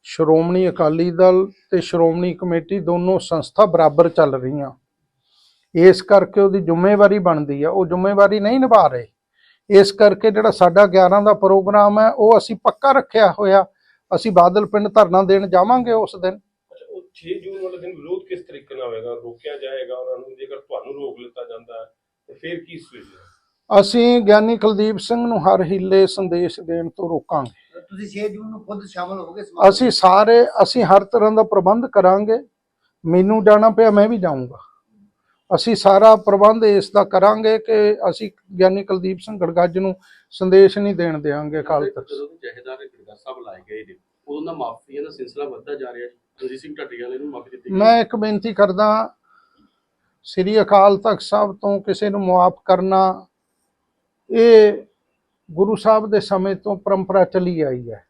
ਸ਼੍ਰੋਮਣੀ ਅਕਾਲੀ ਦਲ ਤੇ ਸ਼੍ਰੋਮਣੀ ਕਮੇਟੀ ਦੋਨੋਂ ਸੰਸਥਾ ਬਰਾਬਰ ਚੱਲ ਰਹੀਆਂ। ਇਸ ਕਰਕੇ ਉਹਦੀ ਜ਼ਿੰਮੇਵਾਰੀ ਬਣਦੀ ਹੈ ਉਹ ਜ਼ਿੰਮੇਵਾਰੀ ਨਹੀਂ ਨਿਭਾ ਰਹੇ। ਇਸ ਕਰਕੇ ਜਿਹੜਾ ਸਾਡਾ 11 ਦਾ ਪ੍ਰੋਗਰਾਮ ਹੈ ਉਹ ਅਸੀਂ ਪੱਕਾ ਰੱਖਿਆ ਹੋਇਆ। ਅਸੀਂ ਬਾਦਲ ਪਿੰਡ ਧਰਨਾ ਦੇਣ ਜਾਵਾਂਗੇ ਉਸ ਦਿਨ। ਅੱਛਾ ਉਹ 6 ਜੂਨ ਵਾਲੇ ਦਿਨ ਵਿਰੋਧ ਕਿਸ ਤਰੀਕੇ ਨਾਲ ਹੋਵੇਗਾ ਰੋਕਿਆ ਜਾਏਗਾ ਉਹਨਾਂ ਨੂੰ? ਜੇਕਰ ਤੁਹਾਨੂੰ ਰੋਕ ਲਿੱਤਾ ਜਾਂਦਾ ਹੈ ਤੇ ਫਿਰ ਕੀ ਸੋਚਦੇ ਅਸੀਂ ਗਿਆਨੀ ਕੁਲਦੀਪ ਸਿੰਘ ਨੂੰ ਹਰ ਹੀਲੇ ਸੰਦੇਸ਼ ਦੇਣ ਤੋਂ ਰੋਕਾਂਗੇ। ਤੁਸੀਂ 6 ਜੂਨ ਨੂੰ ਖੁਦ ਸ਼ਾਮਲ ਹੋਗੇ ਅਸੀਂ ਸਾਰੇ ਅਸੀਂ ਹਰ ਤਰ੍ਹਾਂ ਦਾ ਪ੍ਰਬੰਧ ਕਰਾਂਗੇ। ਮੈਨੂੰ ਜਾਣਾ ਪਿਆ ਮੈਂ ਵੀ ਜਾਊਂਗਾ। ਅਸੀਂ ਸਾਰਾ ਪ੍ਰਬੰਧ ਇਸ ਦਾ ਕਰਾਂਗੇ ਕਿ ਅਸੀਂ ਗਿਆਨੀ ਕੁਲਦੀਪ ਸਿੰਘ ਗੜਗੱਜ ਨੂੰ ਸੰਦੇਸ਼ ਨਹੀਂ ਦੇਣ ਦੇਵਾਂਗੇ ਕੱਲ ਤੱਕ ਜਦੋਂ ਦੇ ਜਹੇਦਾਰ ਦੇ ਗੜਗੜ ਸਾਹਿਬ ਲਾਏ ਗਏ ਨੇ ਉਦੋਂ ਦਾ ਮਾਫੀਆਂ ਦਾ ਸਿਲਸਿਲਾ ਵੱਧਦਾ ਜਾ ਰਿਹਾ ਜੀ ਰਣਜੀਤ ਸਿੰਘ ਢੱਡੀ ਵਾਲੇ ਨੂੰ ਮਾਫੀ ਦਿੱਤੀ ਮੈਂ ਇੱਕ ਬੇਨਤੀ ਕਰਦਾ ਸ੍ਰੀ ਅਕਾਲ ਤਖਤ ਸਾਹਿਬ ਤੋਂ ਕਿਸੇ ਨੂੰ ਮੁਆਫ ਕਰਨਾ ਇਹ ਗੁਰੂ ਸਾਹਿਬ ਦੇ ਸਮੇਂ ਤੋਂ ਪਰੰਪਰਾ ਚੱਲੀ ਆਈ ਹੈ।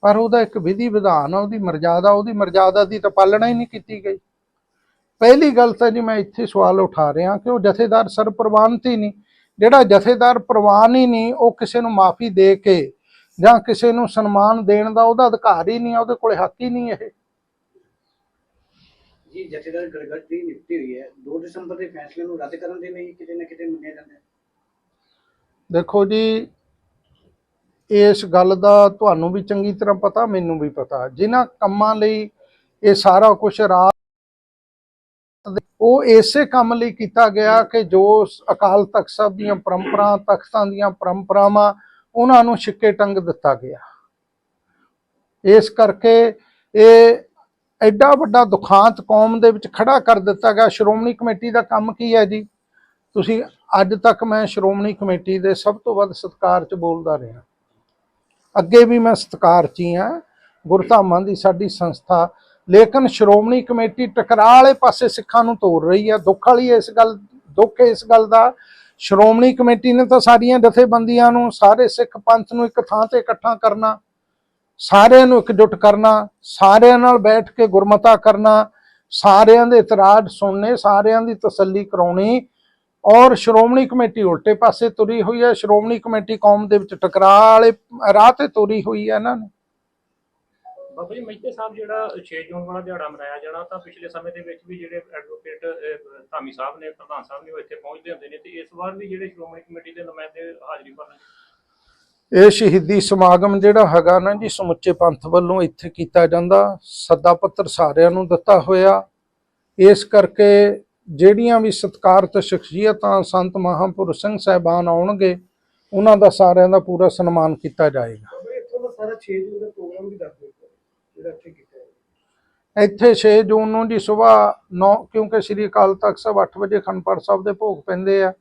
ਪਰ ਉਹਦਾ ਇੱਕ ਵਿਧੀ ਵਿਧਾਨ ਆ ਉਹਦੀ ਮਰਜ਼ਾਦਾ ਉਹਦੀ ਮਰਜ਼ਾਦਾ ਦੀ ਤਾਂ ਪਾਲਣਾ ਹੀ ਨਹੀਂ ਕੀਤੀ ਗਈ। ਪਹਿਲੀ ਗੱਲ ਤਾਂ ਜੀ ਮੈਂ ਇੱਥੇ ਸਵਾਲ ਉਠਾ ਰਿਹਾ ਕਿ ਉਹ ਜਥੇਦਾਰ ਸਰਪ੍ਰਵਾਨਤ ਹੀ ਨਹੀਂ। ਜਿਹੜਾ ਜਥੇਦਾਰ ਪ੍ਰਵਾਨ ਹੀ ਨਹੀਂ ਉਹ ਕਿਸੇ ਨੂੰ ਮਾਫੀ ਦੇ ਕੇ ਜਾਂ ਕਿਸੇ ਨੂੰ ਸਨਮਾਨ ਦੇਣ ਦਾ ਉਹਦਾ ਅਧਿਕਾਰ ਹੀ ਨਹੀਂ ਉਹਦੇ ਕੋਲੇ ਹੱਕ ਹੀ ਨਹੀਂ ਇਹ। ਜੀ ਜਥੇਦਾਰ ਗੜਗੜ ਦੀ ਨਿਯੁਕਤੀ ਹੋਈ ਹੈ। 2 ਦਸੰਬਰ ਦੇ ਫੈਸਲੇ ਨੂੰ ਰੱਦ ਕਰਨ ਦੇ ਲਈ ਕਿਤੇ ਨਾ ਕਿਤੇ ਮੰਨਿਆ ਜਾਂਦਾ ਹੈ। ਦੇਖੋ ਜੀ ਇਸ ਗੱਲ ਦਾ ਤੁਹਾਨੂੰ ਵੀ ਚੰਗੀ ਤਰ੍ਹਾਂ ਪਤਾ ਮੈਨੂੰ ਵੀ ਪਤਾ। ਜਿਨ੍ਹਾਂ ਕੰਮਾਂ ਲਈ ਇਹ ਸਾਰਾ ਕੁਝ ਰਾਤ ਉਹ ਇਸੇ ਕੰਮ ਲਈ ਕੀਤਾ ਗਿਆ ਕਿ ਜੋ ਅਕਾਲ ਤਖਤ ਸਾਹਿਬ ਦੀਆਂ ਪਰੰਪਰਾ ਤਖਤਾਂ ਦੀਆਂ ਪਰੰਪਰਾਵਾਂ, ਉਹਨਾਂ ਨੂੰ ਛਿੱਕੇ ਟੰਗ ਦਿੱਤਾ ਗਿਆ। ਇਸ ਕਰਕੇ ਇਹ ਐਡਾ ਵੱਡਾ ਦੁਖਾਂਤ ਕੌਮ ਦੇ ਵਿੱਚ ਖੜਾ ਕਰ ਦਿੱਤਾ ਗਿਆ। ਸ਼੍ਰੋਮਣੀ ਕਮੇਟੀ ਦਾ ਕੰਮ ਕੀ ਹੈ ਜੀ? ਤੁਸੀਂ ਅੱਜ ਤੱਕ ਮੈਂ ਸ਼੍ਰੋਮਣੀ ਕਮੇਟੀ ਦੇ ਸਭ ਤੋਂ ਵੱਧ ਸਤਿਕਾਰ 'ਚ ਬੋਲਦਾ ਰਿਹਾ। ਅੱਗੇ ਵੀ ਮੈਂ ਸਤਿਕਾਰ 'ਚ ਹੀ। ਹਾਂ ਗੁਰਧਾਮਾਂ ਦੀ ਸਾਡੀ ਸੰਸਥਾ ਲੇਕਿਨ ਸ਼੍ਰੋਮਣੀ ਕਮੇਟੀ ਟਕਰਾਅ ਵਾਲੇ ਪਾਸੇ ਸਿੱਖਾਂ ਨੂੰ ਤੋੜ ਰਹੀ ਹੈ। ਦੁੱਖ ਵਾਲੀ ਇਸ ਗੱਲ, ਦੁੱਖ ਇਸ ਗੱਲ ਦਾ, ਸ਼੍ਰੋਮਣੀ ਕਮੇਟੀ ਨੇ ਤਾਂ ਸਾਰੀਆਂ ਜਥੇਬੰਦੀਆਂ ਨੂੰ, ਸਾਰੇ ਸਿੱਖ ਪੰਥ ਨੂੰ ਇੱਕ ਥਾਂ ਤੇ ਇਕੱਠਾ ਕਰਨਾ, ਸਾਰਿਆਂ ਨੂੰ ਇਕਜੁੱਟ ਕਰਨਾ, ਸਾਰਿਆਂ ਨਾਲ ਬੈਠ ਕੇ ਗੁਰਮਤਾ ਕਰਨਾ, ਸਾਰਿਆਂ ਦੇ ਇਤਰਾਜ਼ ਸੁਣਨੇ, ਸਾਰਿਆਂ ਦੀ ਤਸੱਲੀ ਕਰਾਉਣੀ ਔਰ ਸ਼੍ਰੋਮਣੀ ਕਮੇਟੀ ਉਲਟੇ ਪਾਸੇ ਤੁਰੀ ਹੋਈ ਹੈ। ਸ਼੍ਰੋਮਣੀ ਕਮੇਟੀ ਕੌਮ ਦੇ ਵਿੱਚ ਟਕਰਾਅ ਵਾਲੇ ਰਾਹ ਤੇ ਤੁਰੀ ਹੋਈ ਹੈ ਇਹਨਾਂ ਨੇ। ਬਾਬਾ ਜੀ ਮਹਿਤੇ ਸਾਹਿਬ ਜਿਹੜਾ 6 ਜੂਨ ਵਾਲਾ ਦਿਹਾੜਾ ਮਨਾਇਆ ਜਾਣਾ ਤਾਂ ਪਿਛਲੇ ਸਮੇਂ ਦੇ ਵਿੱਚ ਵੀ ਜਿਹੜੇ ਐਡਵੋਕੇਟ ਧਾਮੀ ਸਾਹਿਬ ਨੇ ਪ੍ਰਧਾਨ ਸਾਹਿਬ ਨੇ ਉਹ ਇੱਥੇ ਪਹੁੰਚਦੇ ਹੁੰਦੇ ਨੇ ਤੇ ਇਸ ਵਾਰ ਵੀ ਜਿਹੜੇ ਸ਼੍ਰੋਮਣੀ ਕਮੇਟੀ ਦੇ ਨੁਮਾਇੰਦੇ ਹਾਜ਼ਰੀ ਭਰਨ ਇਹ ਸ਼ਹੀਦੀ ਸਮਾਗਮ ਜਿਹੜਾ ਹੈਗਾ ਨਾ ਜੀ ਸਮੁੱਚੇ ਪੰਥ ਵੱਲੋਂ ਇੱਥੇ ਕੀਤਾ ਜਾਂਦਾ ਸੱਦਾ ਪੱਤਰ ਸਾਰਿਆਂ ਨੂੰ ਦਿੱਤਾ ਹੋਇਆ। ਇਸ ਕਰਕੇ ਜਿਹੜੀਆਂ ਵੀ ਸਤਿਕਾਰਤ ਸ਼ਖਸੀਅਤਾਂ ਸੰਤ ਮਹਾਂਪੁਰਸ਼ ਸਿੰਘ ਸਾਹਿਬਾਨ ਆਉਣਗੇ ਉਹਨਾਂ ਦਾ ਸਾਰਿਆਂ ਦਾ ਪੂਰਾ ਸਨਮਾਨ ਕੀਤਾ ਜਾਏਗਾ। ਇੱਥੋਂ ਦਾ ਸਾਰਾ 6 ਜੂਨ ਦਾ ਪ੍ਰੋਗਰਾਮ ਵੀ ਦੱਸ ਦਿਓ। ਜਿਹੜਾ ਇੱਥੇ ਕੀਤਾ ਹੈ ਇੱਥੇ 6 ਜੂਨ ਨੂੰ ਜੀ ਸਵੇਰ 9 ਕਿਉਂਕਿ ਸ੍ਰੀ ਅਕਾਲ ਤਖਤ ਸਾਹਿਬ 8 ਵਜੇ ਖੰਡਪੜ ਸਾਹਿਬ ਦੇ ਭੋਗ ਪੈਂਦੇ ਆ।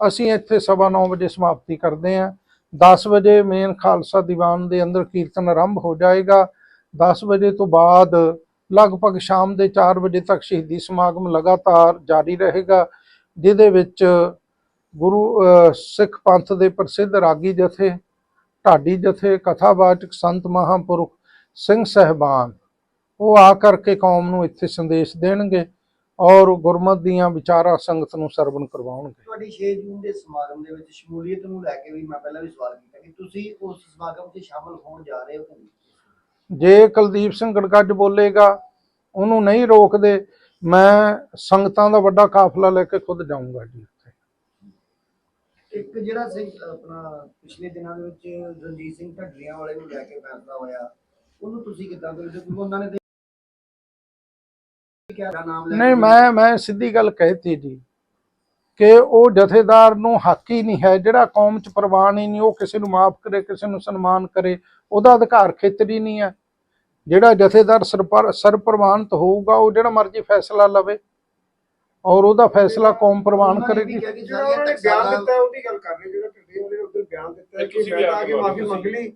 ਅਸੀਂ ਇੱਥੇ ਸਵਾ 9 ਵਜੇ ਸਮਾਪਤੀ ਕਰਦੇ ਆ। 10 ਵਜੇ ਮੇਨ ਖਾਲਸਾ ਦੀਵਾਨ ਦੇ ਅੰਦਰ ਕੀਰਤਨ ਆਰੰਭ ਹੋ ਜਾਏਗਾ। 10 ਵਜੇ ਤੋਂ ਬਾਅਦ ਲਗਭਗ ਸ਼ਾਮ ਦੇ 4 ਵਜੇ ਤੱਕ ਸ਼ਹੀਦੀ ਸਮਾਗਮ ਲਗਾਤਾਰ ਜਾਰੀ ਰਹੇਗਾ, ਜਿਹਦੇ ਵਿੱਚ ਗੁਰੂ ਸਿੱਖ ਪੰਥ ਦੇ ਪ੍ਰਸਿੱਧ ਰਾਗੀ ਜਥੇ, ਢਾਡੀ ਜਥੇ, ਕਥਾਵਾਚਕ ਸੰਤ ਮਹਾਂਪੁਰਖ ਸਿੰਘ ਸਹਿਬਾਨ ਉਹ ਆ ਕਰਕੇ ਕੌਮ ਨੂੰ ਇੱਥੇ ਸੰਦੇਸ਼ ਦੇਣਗੇ ਔਰ ਗੁਰਮਤ ਦੀਆਂ ਵਿਚਾਰਾਂ ਸੰਗਤ ਨੂੰ ਸਰਵਣ ਕਰਵਾਉਣਗੇ। ਤੁਹਾਡੀ 6 ਜੂਨ ਦੇ ਸਮਾਗਮ ਦੇ ਵਿੱਚ ਸ਼ਮੂਲੀਅਤ ਨੂੰ ਲੈ ਕੇ ਵੀ ਮੈਂ ਪਹਿਲਾਂ ਵੀ ਸਵਾਲ ਕੀਤਾ ਕਿ ਤੁਸੀਂ ਉਸ ਸਮਾਗਮ 'ਚ ਸ਼ਾਮਲ ਹੋਣ ਜਾ ਰਹੇ ਹੋ ਕਿ ਨਹੀਂ? ਜੇ ਕੁਲਦੀਪ ਸਿੰਘ ਗੜਗੱਜ ਬੋਲੇਗਾ ਉਹਨੂੰ ਨਹੀਂ ਰੋਕਦੇ ਮੈਂ ਸੰਗਤਾਂ ਦਾ ਵੱਡਾ ਕਾਫਲਾ ਲੈ ਕੇ ਖੁਦ ਜਾਊਂਗਾ ਜੀ ਇੱਕ ਜਿਹੜਾ ਸਿੰਘ ਆਪਣਾ ਪਿਛਲੇ ਦਿਨਾਂ ਦੇ ਵਿੱਚ ਰਣਜੀਤ ਸਿੰਘ ਢੱਡਰੀਆਂ ਵਾਲੇ ਨੂੰ ਲੈ ਕੇ ਫੈਸਲਾ ਹੋਇਆ ਉਹਨੂੰ ਤੁਸੀਂ ਕਿੱਦਾਂ ਦੇਖਦੇ ਹੋ? ਕਿਉਂਕਿ ਉਹਨਾਂ ਨੇ ਤੇ ਕਿਆ ਨਾਮ ਲੈ ਨਹੀਂ ਮੈਂ ਮੈਂ ਸਿੱਧੀ ਗੱਲ ਕਹਿਤੀ ਜੀ ਕਿ ਉਹ ਜਥੇਦਾਰ ਨੂੰ ਹੱਕ ਹੀ ਨਹੀਂ ਹੈ। ਜਿਹੜਾ ਕੌਮ 'ਚ ਪ੍ਰਵਾਨ ਹੀ ਨਹੀਂ ਉਹ ਕਿਸੇ ਨੂੰ ਮਾਫ ਕਰੇ ਕਿਸੇ ਨੂੰ ਸਨਮਾਨ ਕਰੇ ਉਹਦਾ ਅਧਿਕਾਰ ਖੇਤਰ ਹੀ ਨਹੀਂ ਹੈ। ਜਿਹੜਾ ਜਥੇਦਾਰ ਸਰਪਰ ਸਰਪ੍ਰਵਾਨਤ ਹੋਊਗਾ ਉਹ ਜਿਹੜਾ ਮਰਜ਼ੀ ਫੈਸਲਾ ਲਵੇ ਔਰ ਉਹਦਾ ਫੈਸਲਾ ਕੌਮ ਪ੍ਰਵਾਨ ਕਰੇਗੀ। ਜਿਹੜਾ ਉਹਨਾਂ ਬਿਆਨ ਦਿੱਤਾ ਉਹਦੀ ਗੱਲ ਕਰ ਰਹੇ ਜਿਹੜਾ ਢਿੱਡੀ ਉਹਨੇ ਉਧਰ ਬਿਆਨ ਦਿੱਤਾ ਕਿ ਮੈਂ ਤਾਂ ਆ ਕੇ ਮਾਫੀ ਮੰਗ ਲਈ।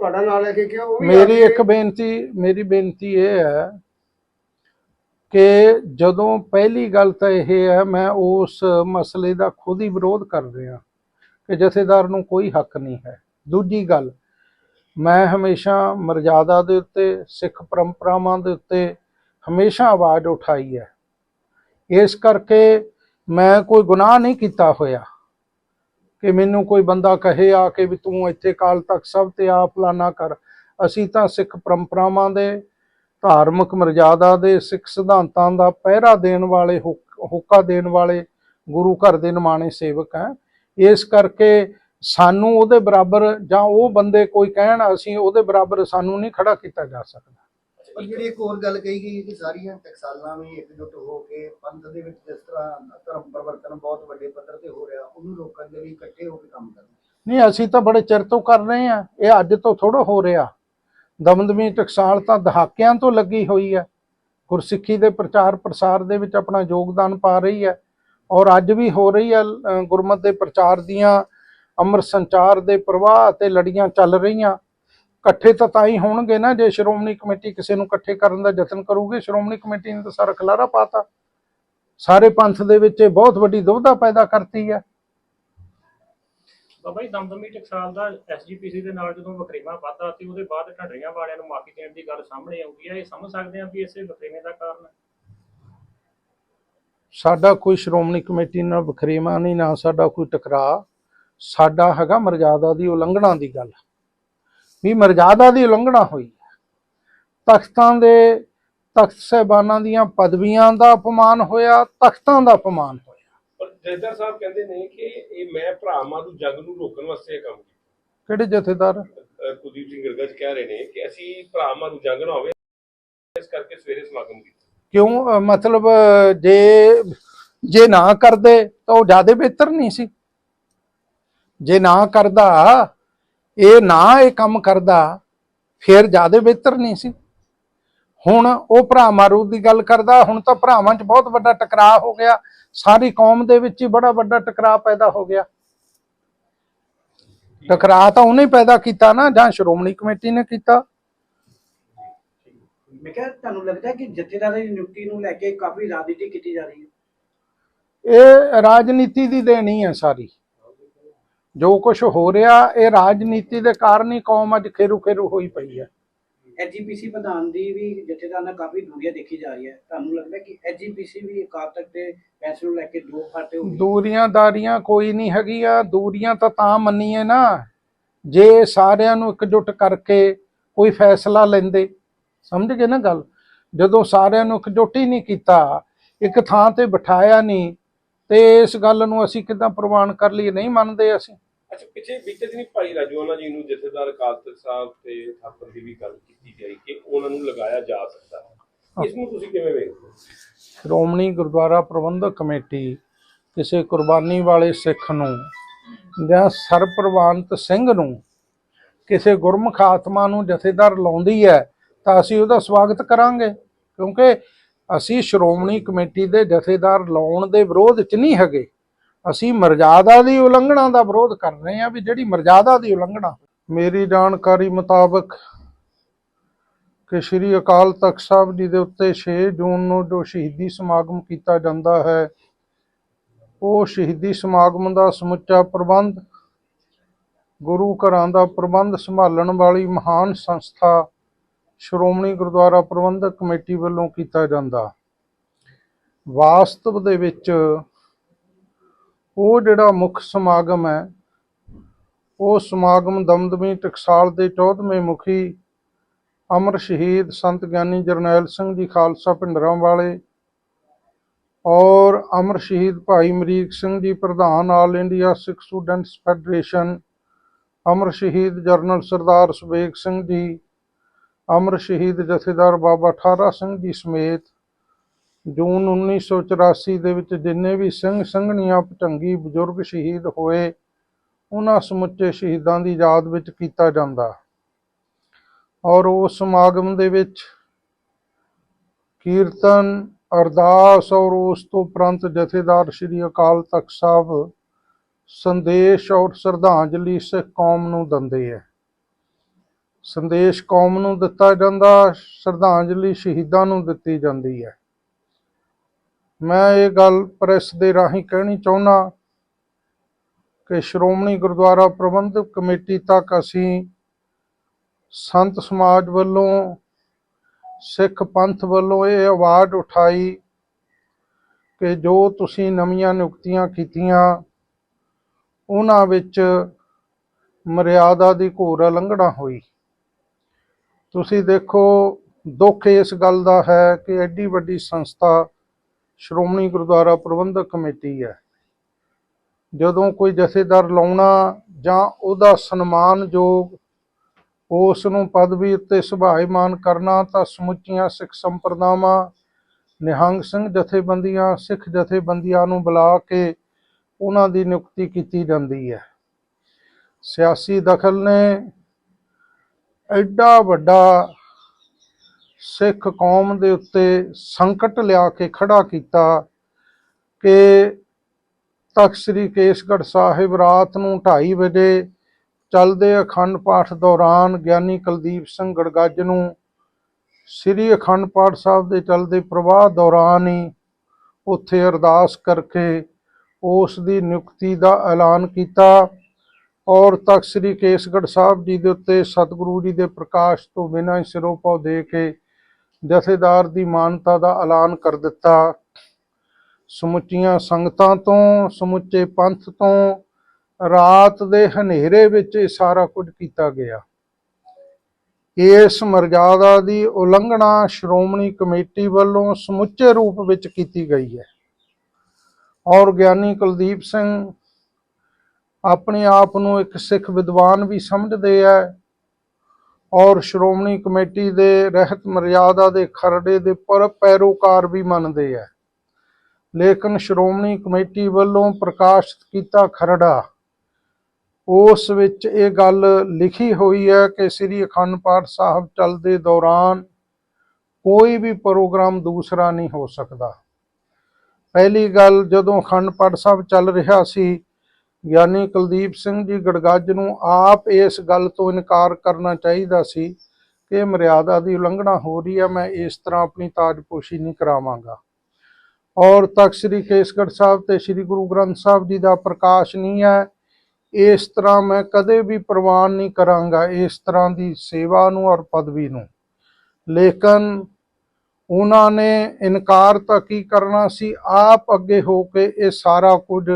ਤੁਹਾਡਾ ਨਾਂ ਲੈ ਕੇ ਕਿਹਾ ਉਹ ਵੀ ਮੇਰੀ ਇੱਕ ਬੇਨਤੀ ਮੇਰੀ ਬੇਨਤੀ ਇਹ ਹੈ ਕਿ ਜਦੋਂ ਪਹਿਲੀ ਗੱਲ ਤਾਂ ਇਹ ਹੈ ਮੈਂ ਉਸ ਮਸਲੇ ਦਾ ਖੁਦ ਹੀ ਵਿਰੋਧ ਕਰ ਰਿਹਾ ਕਿ ਜਥੇਦਾਰ ਨੂੰ ਕੋਈ ਹੱਕ ਨਹੀਂ ਹੈ। ਦੂਜੀ ਗੱਲ ਮੈਂ ਹਮੇਸ਼ਾ ਮਰਜ਼ਾਦਾ ਦੇ ਉੱਤੇ ਸਿੱਖ ਪਰੰਪਰਾਵਾਂ ਦੇ ਉੱਤੇ ਹਮੇਸ਼ਾ ਆਵਾਜ਼ ਉਠਾਈ ਹੈ। ਇਸ ਕਰਕੇ ਮੈਂ ਕੋਈ ਗੁਨਾਹ ਨਹੀਂ ਕੀਤਾ ਹੋਇਆ। ਕਿ ਮੈਨੂੰ ਕੋਈ ਬੰਦਾ ਕਹੇ ਆ ਕੇ ਵੀ ਤੂੰ ਇੱਥੇ ਕਾਲ ਤੱਕ ਸਭ ਤੇ ਆ ਫਲਾਨਾ ਕਰ। ਅਸੀਂ ਤਾਂ ਸਿੱਖ ਪਰੰਪਰਾਵਾਂ ਦੇ, ਧਾਰਮਿਕ ਮਰਜ਼ਾਦਾ ਦੇ, ਸਿੱਖ ਸਿਧਾਂਤਾਂ ਦਾ ਪਹਿਰਾ ਦੇਣ ਵਾਲੇ ਹੁਕ- ਹੋਕਾ ਦੇਣ ਵਾਲੇ ਗੁਰੂ ਘਰ ਦੇ ਨਿਮਾਣੇ ਸੇਵਕ ਹੈ। ਇਸ ਕਰਕੇ ਸਾਨੂੰ ਉਹਦੇ ਬਰਾਬਰ ਜਾਂ ਉਹ ਬੰਦੇ ਕੋਈ ਕਹਿਣ, ਅਸੀਂ ਉਹਦੇ ਬਰਾਬਰ ਸਾਨੂੰ ਨਹੀਂ ਖੜਾ ਕੀਤਾ ਜਾ ਸਕਦਾ। ਪਰ ਜਿਹੜੀ ਇੱਕ ਹੋਰ ਗੱਲ ਕਹੀ ਗਈ ਕਿ ਸਾਰੀਆਂ ਟਕਸਾਲਾਂ ਵੀ ਇਕਜੁੱਟ ਹੋ ਕੇ ਪੰਥ ਦੇ ਵਿੱਚ ਜਿਸ ਤਰ੍ਹਾਂ ਧਰਮ ਪਰਿਵਰਤਨ ਬਹੁਤ ਵੱਡੇ ਪੱਧਰ ਤੇ ਹੋ ਰਿਹਾ, ਉਹਨੂੰ ਰੋਕਣ ਦੇ ਲਈ ਇਕੱਠੇ ਹੋ ਕੇ ਕੰਮ ਕਰਨਾ ਨਹੀਂ, ਅਸੀਂ ਤਾਂ ਬੜੇ ਚਿਰ ਤੋਂ ਕਰ ਰਹੇ ਹਾਂ। ਇਹ ਅੱਜ ਤੋਂ ਥੋੜਾ ਹੋ ਰਿਹਾ। ਦਮਦਮੀ ਟਕਸਾਲ ਤਾਂ ਦਹਾਕਿਆਂ ਤੋਂ ਲੱਗੀ ਹੋਈ ਹੈ। ਗੁਰਸਿੱਖੀ ਦੇ ਪ੍ਰਚਾਰ ਪ੍ਰਸਾਰ ਦੇ ਵਿੱਚ ਆਪਣਾ ਯੋਗਦਾਨ ਪਾ ਰਹੀ ਹੈ ਔਰ ਅੱਜ ਵੀ ਹੋ ਰਹੀ ਹੈ ਗੁਰਮਤ ਦੇ ਪ੍ਰਚਾਰ ਦੀਆਂ ਅਮਰ ਸੰਚਾਰ ਦੇ ਪ੍ਰਵਾਹ ਤੇ ਲੜੀਆਂ ਚੱਲ ਰਹੀਆਂ। ਇਕੱਠੇ ਤਾਂ ਤਾਂ ਹੀ ਹੋਣਗੇ ਨਾ ਜੇ ਸ਼੍ਰੋਮਣੀ ਕਮੇਟੀ ਕਿਸੇ ਨੂੰ ਇਕੱਠੇ ਕਰਨ ਦਾ ਯਤਨ ਕਰੂਗੀ ਸ਼੍ਰੋਮਣੀ ਕਮੇਟੀ ਨੇ ਤਾਂ ਸਾਰਾ ਖਲਾਰਾ ਪਾਤਾ। ਸਾਰੇ ਪੰਥ ਦੇ ਵਿੱਚ ਇਹ ਬਹੁਤ ਵੱਡੀ ਦੁਬਿਧਾ ਪੈਦਾ ਕਰਤੀ ਹੈ। ਬਾਬਾ ਜੀ ਦਮਦਮੀ ਟਕਸਾਲ ਦਾ ਐਸਜੀਪੀਸੀ ਦੇ ਨਾਲ ਜਦੋਂ ਵਖਰੇਵਾ ਵਾਧਾ ਤੇ ਉਹਦੇ ਬਾਅਦ ਢੰਡਰੀਆਂ ਵਾਲਿਆਂ ਨੂੰ ਮਾਫੀ ਦੇਣ ਦੀ ਗੱਲ ਸਾਹਮਣੇ ਆਉਂਦੀ ਹੈ। ਇਹ ਸਮਝ ਸਕਦੇ ਹਾਂ ਵੀ ਇਸੇ ਵਖਰੇਵੇਂ ਦਾ ਕਾਰਨ ਹੈ। ਸਾਡਾ ਕੋਈ ਸ਼੍ਰੋਮਣੀ ਕਮੇਟੀ ਨਾਲ ਵਖਰੇਵਾ ਨਹੀਂ ਨਾ ਸਾਡਾ ਕੋਈ ਟਕਰਾਅ। ਸਾਡਾ ਹੈਗਾ ਮਰਜ਼ਾਦਾ ਦੀ ਉਲੰਘਣਾ ਦੀ ਗੱਲ। ਵੀ ਮਰਜ਼ਾਦਾ ਦੀ ਉਲੰਘਣਾ ਹੋਈ ਹੈ। ਤਖਤਾਂ ਦੇ ਤਖਤ ਸਹਿਬਾਨਾਂ ਦੀਆਂ ਪਦਵੀਆਂ ਦਾ ਅਪਮਾਨ ਹੋਇਆ ਤਖਤਾਂ ਦਾ ਅਪਮਾਨ ਹੋਇਆ। ਪਰ ਜਥੇਦਾਰ ਸਾਹਿਬ ਕਹਿੰਦੇ ਨੇ ਕਿ ਇਹ ਮੈਂ ਭਰਾ ਮਾਰੂ ਜੰਗ ਨੂੰ ਰੋਕਣ ਵਾਸਤੇ ਇਹ ਕੰਮ ਕੀਤਾ। ਕਿਹੜੇ ਜਥੇਦਾਰ? ਕੁਲਦੀਪ ਸਿੰਘ ਗਰਗਜ ਕਹਿ ਰਹੇ ਨੇ ਕਿ ਅਸੀਂ ਭਰਾ ਮਾਰੂ ਜੰਗ ਨਾ ਹੋਵੇ ਇਸ ਕਰਕੇ ਸਵੇਰੇ ਸਮਾਗਮ ਕੀਤਾ। ਕਿਉਂ? ਮਤਲਬ ਜੇ ਜੇ ਨਾ ਕਰਦੇ ਤਾਂ ਉਹ ਜ਼ਿਆਦਾ ਬਿਹਤਰ ਨਹੀਂ ਸੀ। ਜੇ ਨਾ ਕਰਦਾ ਇਹ ਨਾ ਇਹ ਕੰਮ ਕਰਦਾ ਫਿਰ ਜ਼ਿਆਦਾ ਬਿਹਤਰ ਨਹੀਂ ਸੀ। ਹੁਣ ਉਹ ਭਰਾ ਮਾਰੂ ਦੀ ਗੱਲ ਕਰਦਾ ਹੁਣ ਤਾਂ ਭਰਾਵਾਂ 'ਚ ਬਹੁਤ ਵੱਡਾ ਟਕਰਾਅ ਹੋ ਗਿਆ। ਸਾਰੀ ਕੌਮ ਦੇ ਵਿੱਚ ਹੀ ਬੜਾ ਵੱਡਾ ਟਕਰਾਅ ਪੈਦਾ ਹੋ ਗਿਆ। ਟਕਰਾਅ ਤਾਂ ਉਹਨੇ ਪੈਦਾ ਕੀਤਾ ਨਾ ਜਾਂ ਸ਼੍ਰੋਮਣੀ ਕਮੇਟੀ ਨੇ ਕੀਤਾ। ਮੈਂ ਕਿਹਾ ਤੁਹਾਨੂੰ ਲੱਗਦਾ ਕਿ ਜਥੇਦਾਰ ਦੀ ਨਿਯੁਕਤੀ ਨੂੰ ਲੈ ਕੇ ਕਾਫੀ ਰਾਜਨੀਤੀ ਕੀਤੀ ਜਾ ਰਹੀ ਹੈ? ਇਹ ਰਾਜਨੀਤੀ ਦੀ ਦੇਣੀ ਹੈ ਸਾਰੀ। ਜੋ ਕੁਝ ਹੋ ਰਿਹਾ ਇਹ ਰਾਜਨੀਤੀ ਦੇ ਕਾਰਨ ਹੀ ਕੌਮ ਅੱਜ ਖੇਰੂ ਖੇਰੂ ਹੋਈ ਪਈ ਹੈ। ਐਜੀਪੀਸੀ ਪ੍ਰਧਾਨ ਦੀ ਵੀ ਜਥੇਦਾਰ ਨਾਲ ਕਾਫੀ ਦੂਰੀਆਂ ਦੇਖੀ ਜਾ ਰਹੀ ਹੈ। ਤੁਹਾਨੂੰ ਲੱਗਦਾ ਕਿ ਐਜੀਪੀਸੀ ਵੀ ਅਕਾਲ ਤਖਤ ਦੇ ਫੈਸਲੇ ਨੂੰ ਲੈ ਕੇ ਦੋ ਫਾਟੇ ਹੋ ਦੂਰੀਆਂ ਦਾਰੀਆਂ ਕੋਈ ਨਹੀਂ ਹੈਗੀਆਂ। ਦੂਰੀਆਂ ਤਾਂ ਤਾਂ ਮੰਨੀਏ ਨਾ। ਜੇ ਸਾਰਿਆਂ ਨੂੰ ਇਕਜੁੱਟ ਕਰਕੇ ਕੋਈ ਫੈਸਲਾ ਲੈਂਦੇ। ਸਮਝ ਗਏ ਨਾ ਗੱਲ? ਜਦੋਂ ਸਾਰਿਆਂ ਨੂੰ ਇਕਜੁੱਟ ਹੀ ਨਹੀਂ ਕੀਤਾ ਇੱਕ ਥਾਂ ਤੇ ਬਿਠਾਇਆ ਨਹੀਂ ਤੇ ਇਸ ਗੱਲ ਨੂੰ ਅਸੀਂ ਕਿਦਾਂ ਪ੍ਰਵਾਨ ਕਰ ਲਈਏ ਨਹੀਂ ਮੰਨਦੇ ਅਸੀਂ। ਅੱਛਾ ਪਿੱਛੇ ਬੀਤੇ ਦਿਨੀ ਭਾਈ ਰਾਜੂਆਣਾ ਜੀ ਨੂੰ ਜਥੇਦਾਰ ਅਕਾਲ ਤਖਤ ਸਾਹਿਬ ਤੇ ਥਾਪਰ ਦੀ ਵੀ ਗੱਲ ਕੀਤੀ ਗਈ ਕਿ ਉਹਨਾਂ ਨੂੰ ਲਗਾਇਆ ਜਾ ਸਕਦਾ ਹੈ। ਇਸ ਨੂੰ ਤੁਸੀਂ ਕਿਵੇਂ ਵੇਖਦੇ ਹੋ? ਸ਼੍ਰੋਮਣੀ ਗੁਰਦੁਆਰਾ ਪ੍ਰਬੰਧਕ ਕਮੇਟੀ ਕਿਸੇ ਕੁਰਬਾਨੀ ਵਾਲੇ ਸਿੱਖ ਨੂੰ ਜਾਂ ਸਰਪ੍ਰਵਾਨਤ ਸਿੰਘ ਨੂੰ ਕਿਸੇ ਗੁਰਮੁਖ ਆਤਮਾ ਨੂੰ ਜਥੇਦਾਰ ਲਾਉਂਦੀ ਹੈ ਤਾਂ ਅਸੀਂ ਉਹਦਾ ਸਵਾਗਤ ਕਰਾਂਗੇ। ਕਿਉਂਕਿ ਅਸੀਂ ਸ਼੍ਰੋਮਣੀ ਕਮੇਟੀ ਦੇ ਜਥੇਦਾਰ ਲਾਉਣ ਦੇ ਵਿਰੋਧ 'ਚ ਨਹੀਂ ਹੈਗੇ। ਅਸੀਂ ਮਰਜ਼ਾਦਾ ਦੀ ਉਲੰਘਣਾ ਦਾ ਵਿਰੋਧ ਕਰ ਰਹੇ ਹਾਂ ਵੀ ਜਿਹੜੀ ਮਰਜ਼ਾਦਾ ਦੀ ਉਲੰਘਣਾ। ਮੇਰੀ ਜਾਣਕਾਰੀ ਮੁਤਾਬਕ ਕਿ ਸ੍ਰੀ ਅਕਾਲ ਤਖਤ ਸਾਹਿਬ ਜੀ ਦੇ ਉੱਤੇ 6 ਜੂਨ ਨੂੰ ਜੋ ਸ਼ਹੀਦੀ ਸਮਾਗਮ ਕੀਤਾ ਜਾਂਦਾ ਹੈ, ਉਹ ਸ਼ਹੀਦੀ ਸਮਾਗਮ ਦਾ ਸਮੁੱਚਾ ਪ੍ਰਬੰਧ, ਗੁਰੂ ਘਰਾਂ ਦਾ ਪ੍ਰਬੰਧ ਸੰਭਾਲਣ ਵਾਲੀ ਮਹਾਨ ਸੰਸਥਾ ਸ਼੍ਰੋਮਣੀ ਗੁਰਦੁਆਰਾ ਪ੍ਰਬੰਧਕ ਕਮੇਟੀ ਵੱਲੋਂ ਕੀਤਾ ਜਾਂਦਾ। ਵਾਸਤਵ ਦੇ ਵਿੱਚ ਉਹ ਜਿਹੜਾ ਮੁੱਖ ਸਮਾਗਮ ਹੈ, ਉਹ ਸਮਾਗਮ ਦਮਦਮੀ ਟਕਸਾਲ ਦੇ 14ਵੇਂ ਮੁਖੀ ਅਮਰ ਸ਼ਹੀਦ ਸੰਤ ਗਿਆਨੀ ਜਰਨੈਲ ਸਿੰਘ ਜੀ ਖਾਲਸਾ ਭਿੰਡਰਾਂ ਵਾਲੇ ਔਰ ਅਮਰ ਸ਼ਹੀਦ ਭਾਈ ਅਮਰੀਕ ਸਿੰਘ ਜੀ ਪ੍ਰਧਾਨ All India Sikh Students Federation, ਅਮਰ ਸ਼ਹੀਦ ਜਰਨਲ ਸਰਦਾਰ ਸੁਬੇਗ ਸਿੰਘ ਜੀ ਅਮਰ ਸ਼ਹੀਦ ਜਥੇਦਾਰ ਬਾਬਾ ਠਾਰਾ ਸਿੰਘ ਜੀ ਸਮੇਤ ਜੂਨ 1984 ਦੇ ਵਿੱਚ ਜਿੰਨੇ ਵੀ ਸਿੰਘ ਸੰਘਣੀਆਂ ਭਟੰਗੀ ਬਜ਼ੁਰਗ ਸ਼ਹੀਦ ਹੋਏ, ਉਹਨਾਂ ਸਮੁੱਚੇ ਸ਼ਹੀਦਾਂ ਦੀ ਯਾਦ ਵਿੱਚ ਕੀਤਾ ਜਾਂਦਾ। ਔਰ ਉਸ ਸਮਾਗਮ ਦੇ ਵਿੱਚ ਕੀਰਤਨ ਅਰਦਾਸ ਔਰ ਉਸ ਤੋਂ ਉਪਰੰਤ ਜਥੇਦਾਰ ਸ੍ਰੀ ਅਕਾਲ ਤਖਤ ਸਾਹਿਬ ਸੰਦੇਸ਼ ਔਰ ਸ਼ਰਧਾਂਜਲੀ ਸਿੱਖ ਕੌਮ ਨੂੰ ਦਿੰਦੇ ਹੈ। ਸੰਦੇਸ਼ ਕੌਮ ਨੂੰ ਦਿੱਤਾ ਜਾਂਦਾ, ਸ਼ਰਧਾਂਜਲੀ ਸ਼ਹੀਦਾਂ ਨੂੰ ਦਿੱਤੀ ਜਾਂਦੀ ਹੈ। ਮੈਂ ਇਹ ਗੱਲ ਪ੍ਰੈਸ ਦੇ ਰਾਹੀਂ ਕਹਿਣੀ ਚਾਹੁੰਦਾ ਕਿ ਸ਼੍ਰੋਮਣੀ ਗੁਰਦੁਆਰਾ ਪ੍ਰਬੰਧਕ ਕਮੇਟੀ ਤੱਕ ਅਸੀਂ ਸੰਤ ਸਮਾਜ ਵੱਲੋਂ, ਸਿੱਖ ਪੰਥ ਵੱਲੋਂ ਇਹ ਆਵਾਜ਼ ਉਠਾਈ ਕਿ ਜੋ ਤੁਸੀਂ ਨਵੀਆਂ ਨਿਯੁਕਤੀਆਂ ਕੀਤੀਆਂ, ਉਹਨਾਂ ਵਿੱਚ ਮਰਿਆਦਾ ਦੀ ਘੋਰ ਉਲੰਘਣਾ ਹੋਈ। ਤੁਸੀਂ ਦੇਖੋ, ਦੁੱਖ ਇਸ ਗੱਲ ਦਾ ਹੈ ਕਿ ਐਡੀ ਵੱਡੀ ਸੰਸਥਾ ਸ਼੍ਰੋਮਣੀ ਗੁਰਦੁਆਰਾ ਪ੍ਰਬੰਧਕ ਕਮੇਟੀ ਹੈ। ਜਦੋਂ ਕੋਈ ਜਥੇਦਾਰ ਲਾਉਣਾ ਜਾਂ ਉਹਦਾ ਸਨਮਾਨਯੋਗ ਉਸ ਨੂੰ ਪਦਵੀ ਉੱਤੇ ਸੁਭਾਈਮਾਨ ਕਰਨਾ, ਤਾਂ ਸਮੁੱਚੀਆਂ ਸਿੱਖ ਸੰਪਰਦਾਵਾਂ, ਨਿਹੰਗ ਸਿੰਘ ਜਥੇਬੰਦੀਆਂ, ਸਿੱਖ ਜਥੇਬੰਦੀਆਂ ਨੂੰ ਬੁਲਾ ਕੇ ਉਹਨਾਂ ਦੀ ਨਿਯੁਕਤੀ ਕੀਤੀ ਜਾਂਦੀ ਹੈ। ਸਿਆਸੀ ਦਖਲ ਨੇ ਐਡਾ ਵੱਡਾ ਸਿੱਖ ਕੌਮ ਦੇ ਉੱਤੇ ਸੰਕਟ ਲਿਆ ਕੇ ਖੜਾ ਕੀਤਾ ਕਿ ਤਖਤ ਸ੍ਰੀ ਕੇਸਗੜ੍ਹ ਸਾਹਿਬ ਰਾਤ ਨੂੰ 2:30 ਵਜੇ ਚੱਲਦੇ ਅਖੰਡ ਪਾਠ ਦੌਰਾਨ ਗਿਆਨੀ ਕੁਲਦੀਪ ਸਿੰਘ ਗੜਗੱਜ ਨੂੰ ਸ੍ਰੀ ਅਖੰਡ ਪਾਠ ਸਾਹਿਬ ਦੇ ਚੱਲਦੇ ਪ੍ਰਵਾਹ ਦੌਰਾਨ ਹੀ ਉੱਥੇ ਅਰਦਾਸ ਕਰਕੇ ਉਸ ਦੀ ਨਿਯੁਕਤੀ ਦਾ ਐਲਾਨ ਕੀਤਾ। ਔਰ ਤਖਤ ਸ੍ਰੀ ਕੇਸਗੜ੍ਹ ਸਾਹਿਬ ਜੀ ਦੇ ਉੱਤੇ ਸਤਿਗੁਰੂ ਜੀ ਦੇ ਪ੍ਰਕਾਸ਼ ਤੋਂ ਬਿਨਾਂ ਹੀ ਸਿਰੋਂ ਸਿਰੋਪਾਉ ਦੇ ਕੇ ਜਥੇਦਾਰ ਦੀ ਮਾਨਤਾ ਦਾ ਐਲਾਨ ਕਰ ਦਿੱਤਾ। ਸਮੁੱਚੀਆਂ ਸੰਗਤਾਂ ਤੋਂ, ਸਮੁੱਚੇ ਪੰਥ ਤੋਂ ਰਾਤ ਦੇ ਹਨੇਰੇ ਵਿੱਚ ਇਹ ਸਾਰਾ ਕੁਝ ਕੀਤਾ ਗਿਆ। ਇਸ ਮਰਜ਼ਾਦਾ ਦੀ ਉਲੰਘਣਾ ਸ਼੍ਰੋਮਣੀ ਕਮੇਟੀ ਵੱਲੋਂ ਸਮੁੱਚੇ ਰੂਪ ਵਿੱਚ ਕੀਤੀ ਗਈ ਹੈ। ਔਰ ਗਿਆਨੀ ਕੁਲਦੀਪ ਸਿੰਘ ਆਪਣੇ ਆਪ ਨੂੰ ਇੱਕ ਸਿੱਖ ਵਿਦਵਾਨ ਵੀ ਸਮਝਦੇ ਹੈ ਔਰ ਸ਼੍ਰੋਮਣੀ ਕਮੇਟੀ ਦੇ ਰਹਿਤ ਮਰਿਆਦਾ ਦੇ ਖਰੜੇ ਦੇ ਪਰ ਪੈਰੋਕਾਰ ਵੀ ਮੰਨਦੇ ਹੈ ਲੇਕਿਨ ਸ਼੍ਰੋਮਣੀ ਕਮੇਟੀ ਵੱਲੋਂ ਪ੍ਰਕਾਸ਼ਿਤ ਕੀਤਾ ਖਰੜਾ, ਉਸ ਵਿੱਚ ਇਹ ਗੱਲ ਲਿਖੀ ਹੋਈ ਹੈ ਕਿ ਸ੍ਰੀ ਅਖੰਡ ਪਾਠ ਸਾਹਿਬ ਚੱਲਦੇ ਦੌਰਾਨ ਕੋਈ ਵੀ ਪ੍ਰੋਗਰਾਮ ਦੂਸਰਾ ਨਹੀਂ ਹੋ ਸਕਦਾ। ਪਹਿਲੀ ਗੱਲ ਜਦੋਂ ਅਖੰਡ ਪਾਠ ਸਾਹਿਬ ਚੱਲ ਰਿਹਾ ਸੀ ਗਿਆਨੀ ਕੁਲਦੀਪ ਸਿੰਘ ਜੀ ਗੜਗੱਜ ਨੂੰ ਆਪ ਇਸ ਗੱਲ ਤੋਂ ਇਨਕਾਰ ਕਰਨਾ ਚਾਹੀਦਾ ਸੀ ਕਿ ਮਰਿਆਦਾ ਦੀ ਉਲੰਘਣਾ ਹੋ ਰਹੀ ਹੈ ਮੈਂ ਇਸ ਤਰ੍ਹਾਂ ਆਪਣੀ ਤਾਜਪੋਸ਼ੀ ਨਹੀਂ ਕਰਾਵਾਂਗਾ। ਔਰ ਤਖਤ ਸ੍ਰੀ ਕੇਸਗੜ੍ਹ ਸਾਹਿਬ ਤੇ ਸ੍ਰੀ ਗੁਰੂ ਗ੍ਰੰਥ ਸਾਹਿਬ ਜੀ ਦਾ ਪ੍ਰਕਾਸ਼ ਨਹੀਂ ਹੈ, ਇਸ ਤਰ੍ਹਾਂ ਮੈਂ ਕਦੇ ਵੀ ਪ੍ਰਵਾਨ ਨਹੀਂ ਕਰਾਂਗਾ ਇਸ ਤਰ੍ਹਾਂ ਦੀ ਸੇਵਾ ਨੂੰ ਔਰ ਪਦਵੀ ਨੂੰ। ਲੇਕਿਨ ਉਹਨਾਂ ਨੇ ਇਨਕਾਰ ਤਾਂ ਕੀ ਕਰਨਾ ਸੀ, ਆਪ ਅੱਗੇ ਹੋ ਕੇ ਇਹ ਸਾਰਾ ਕੁਝ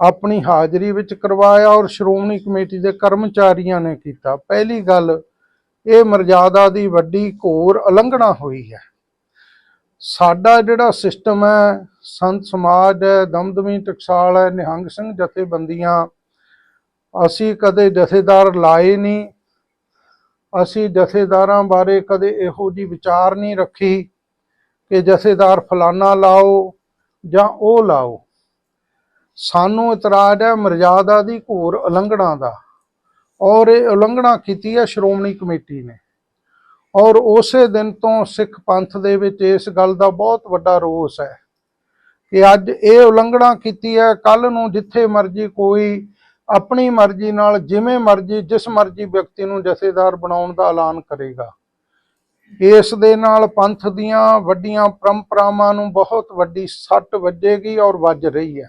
ਆਪਣੀ ਹਾਜ਼ਰੀ ਵਿੱਚ ਕਰਵਾਇਆ ਔਰ ਸ਼੍ਰੋਮਣੀ ਕਮੇਟੀ ਦੇ ਕਰਮਚਾਰੀਆਂ ਨੇ ਕੀਤਾ। ਪਹਿਲੀ ਗੱਲ, ਇਹ ਮਰਜ਼ਾਦਾ ਦੀ ਵੱਡੀ ਘੋਰ ਉਲੰਘਣਾ ਹੋਈ ਹੈ। ਸਾਡਾ ਜਿਹੜਾ ਸਿਸਟਮ ਹੈ, ਸੰਤ ਸਮਾਜ ਹੈ, ਦਮਦਮੀ ਟਕਸਾਲ ਹੈ, ਨਿਹੰਗ ਸਿੰਘ ਜਥੇਬੰਦੀਆਂ, ਅਸੀਂ ਕਦੇ ਜਥੇਦਾਰ ਲਾਏ ਨਹੀਂ। ਅਸੀਂ ਜਥੇਦਾਰਾਂ ਬਾਰੇ ਕਦੇ ਇਹੋ ਜੀ ਵਿਚਾਰ ਨਹੀਂ ਰੱਖੀ ਕਿ ਜਥੇਦਾਰ ਫਲਾਨਾ ਲਾਓ ਜਾਂ ਉਹ ਲਾਓ। ਸਾਨੂੰ ਇਤਰਾਜ਼ ਹੈ ਮਰਜ਼ਾਦਾ ਦੀ ਘੋਰ ਉਲੰਘਣਾ ਦਾ। ਔਰ ਇਹ ਉਲੰਘਣਾ ਕੀਤੀ ਹੈ ਸ਼੍ਰੋਮਣੀ ਕਮੇਟੀ ਨੇ। ਔਰ ਉਸੇ ਦਿਨ ਤੋਂ ਸਿੱਖ ਪੰਥ ਦੇ ਵਿੱਚ ਇਸ ਗੱਲ ਦਾ ਬਹੁਤ ਵੱਡਾ ਰੋਸ ਹੈ ਕਿ ਅੱਜ ਇਹ ਉਲੰਘਣਾ ਕੀਤੀ ਹੈ। ਕੱਲ ਨੂੰ ਜਿੱਥੇ ਮਰਜ਼ੀ ਕੋਈ ਆਪਣੀ ਮਰਜ਼ੀ ਨਾਲ, ਜਿਵੇਂ ਮਰਜ਼ੀ, ਜਿਸ ਮਰਜ਼ੀ ਵਿਅਕਤੀ ਨੂੰ ਜਥੇਦਾਰ ਬਣਾਉਣ ਦਾ ਐਲਾਨ ਕਰੇਗਾ। ਇਸ ਦੇ ਨਾਲ ਪੰਥ ਦੀਆਂ ਵੱਡੀਆਂ ਪਰੰਪਰਾਵਾਂ ਨੂੰ ਬਹੁਤ ਵੱਡੀ ਸੱਟ ਵੱਜੇਗੀ ਔਰ ਵੱਜ ਰਹੀ ਹੈ।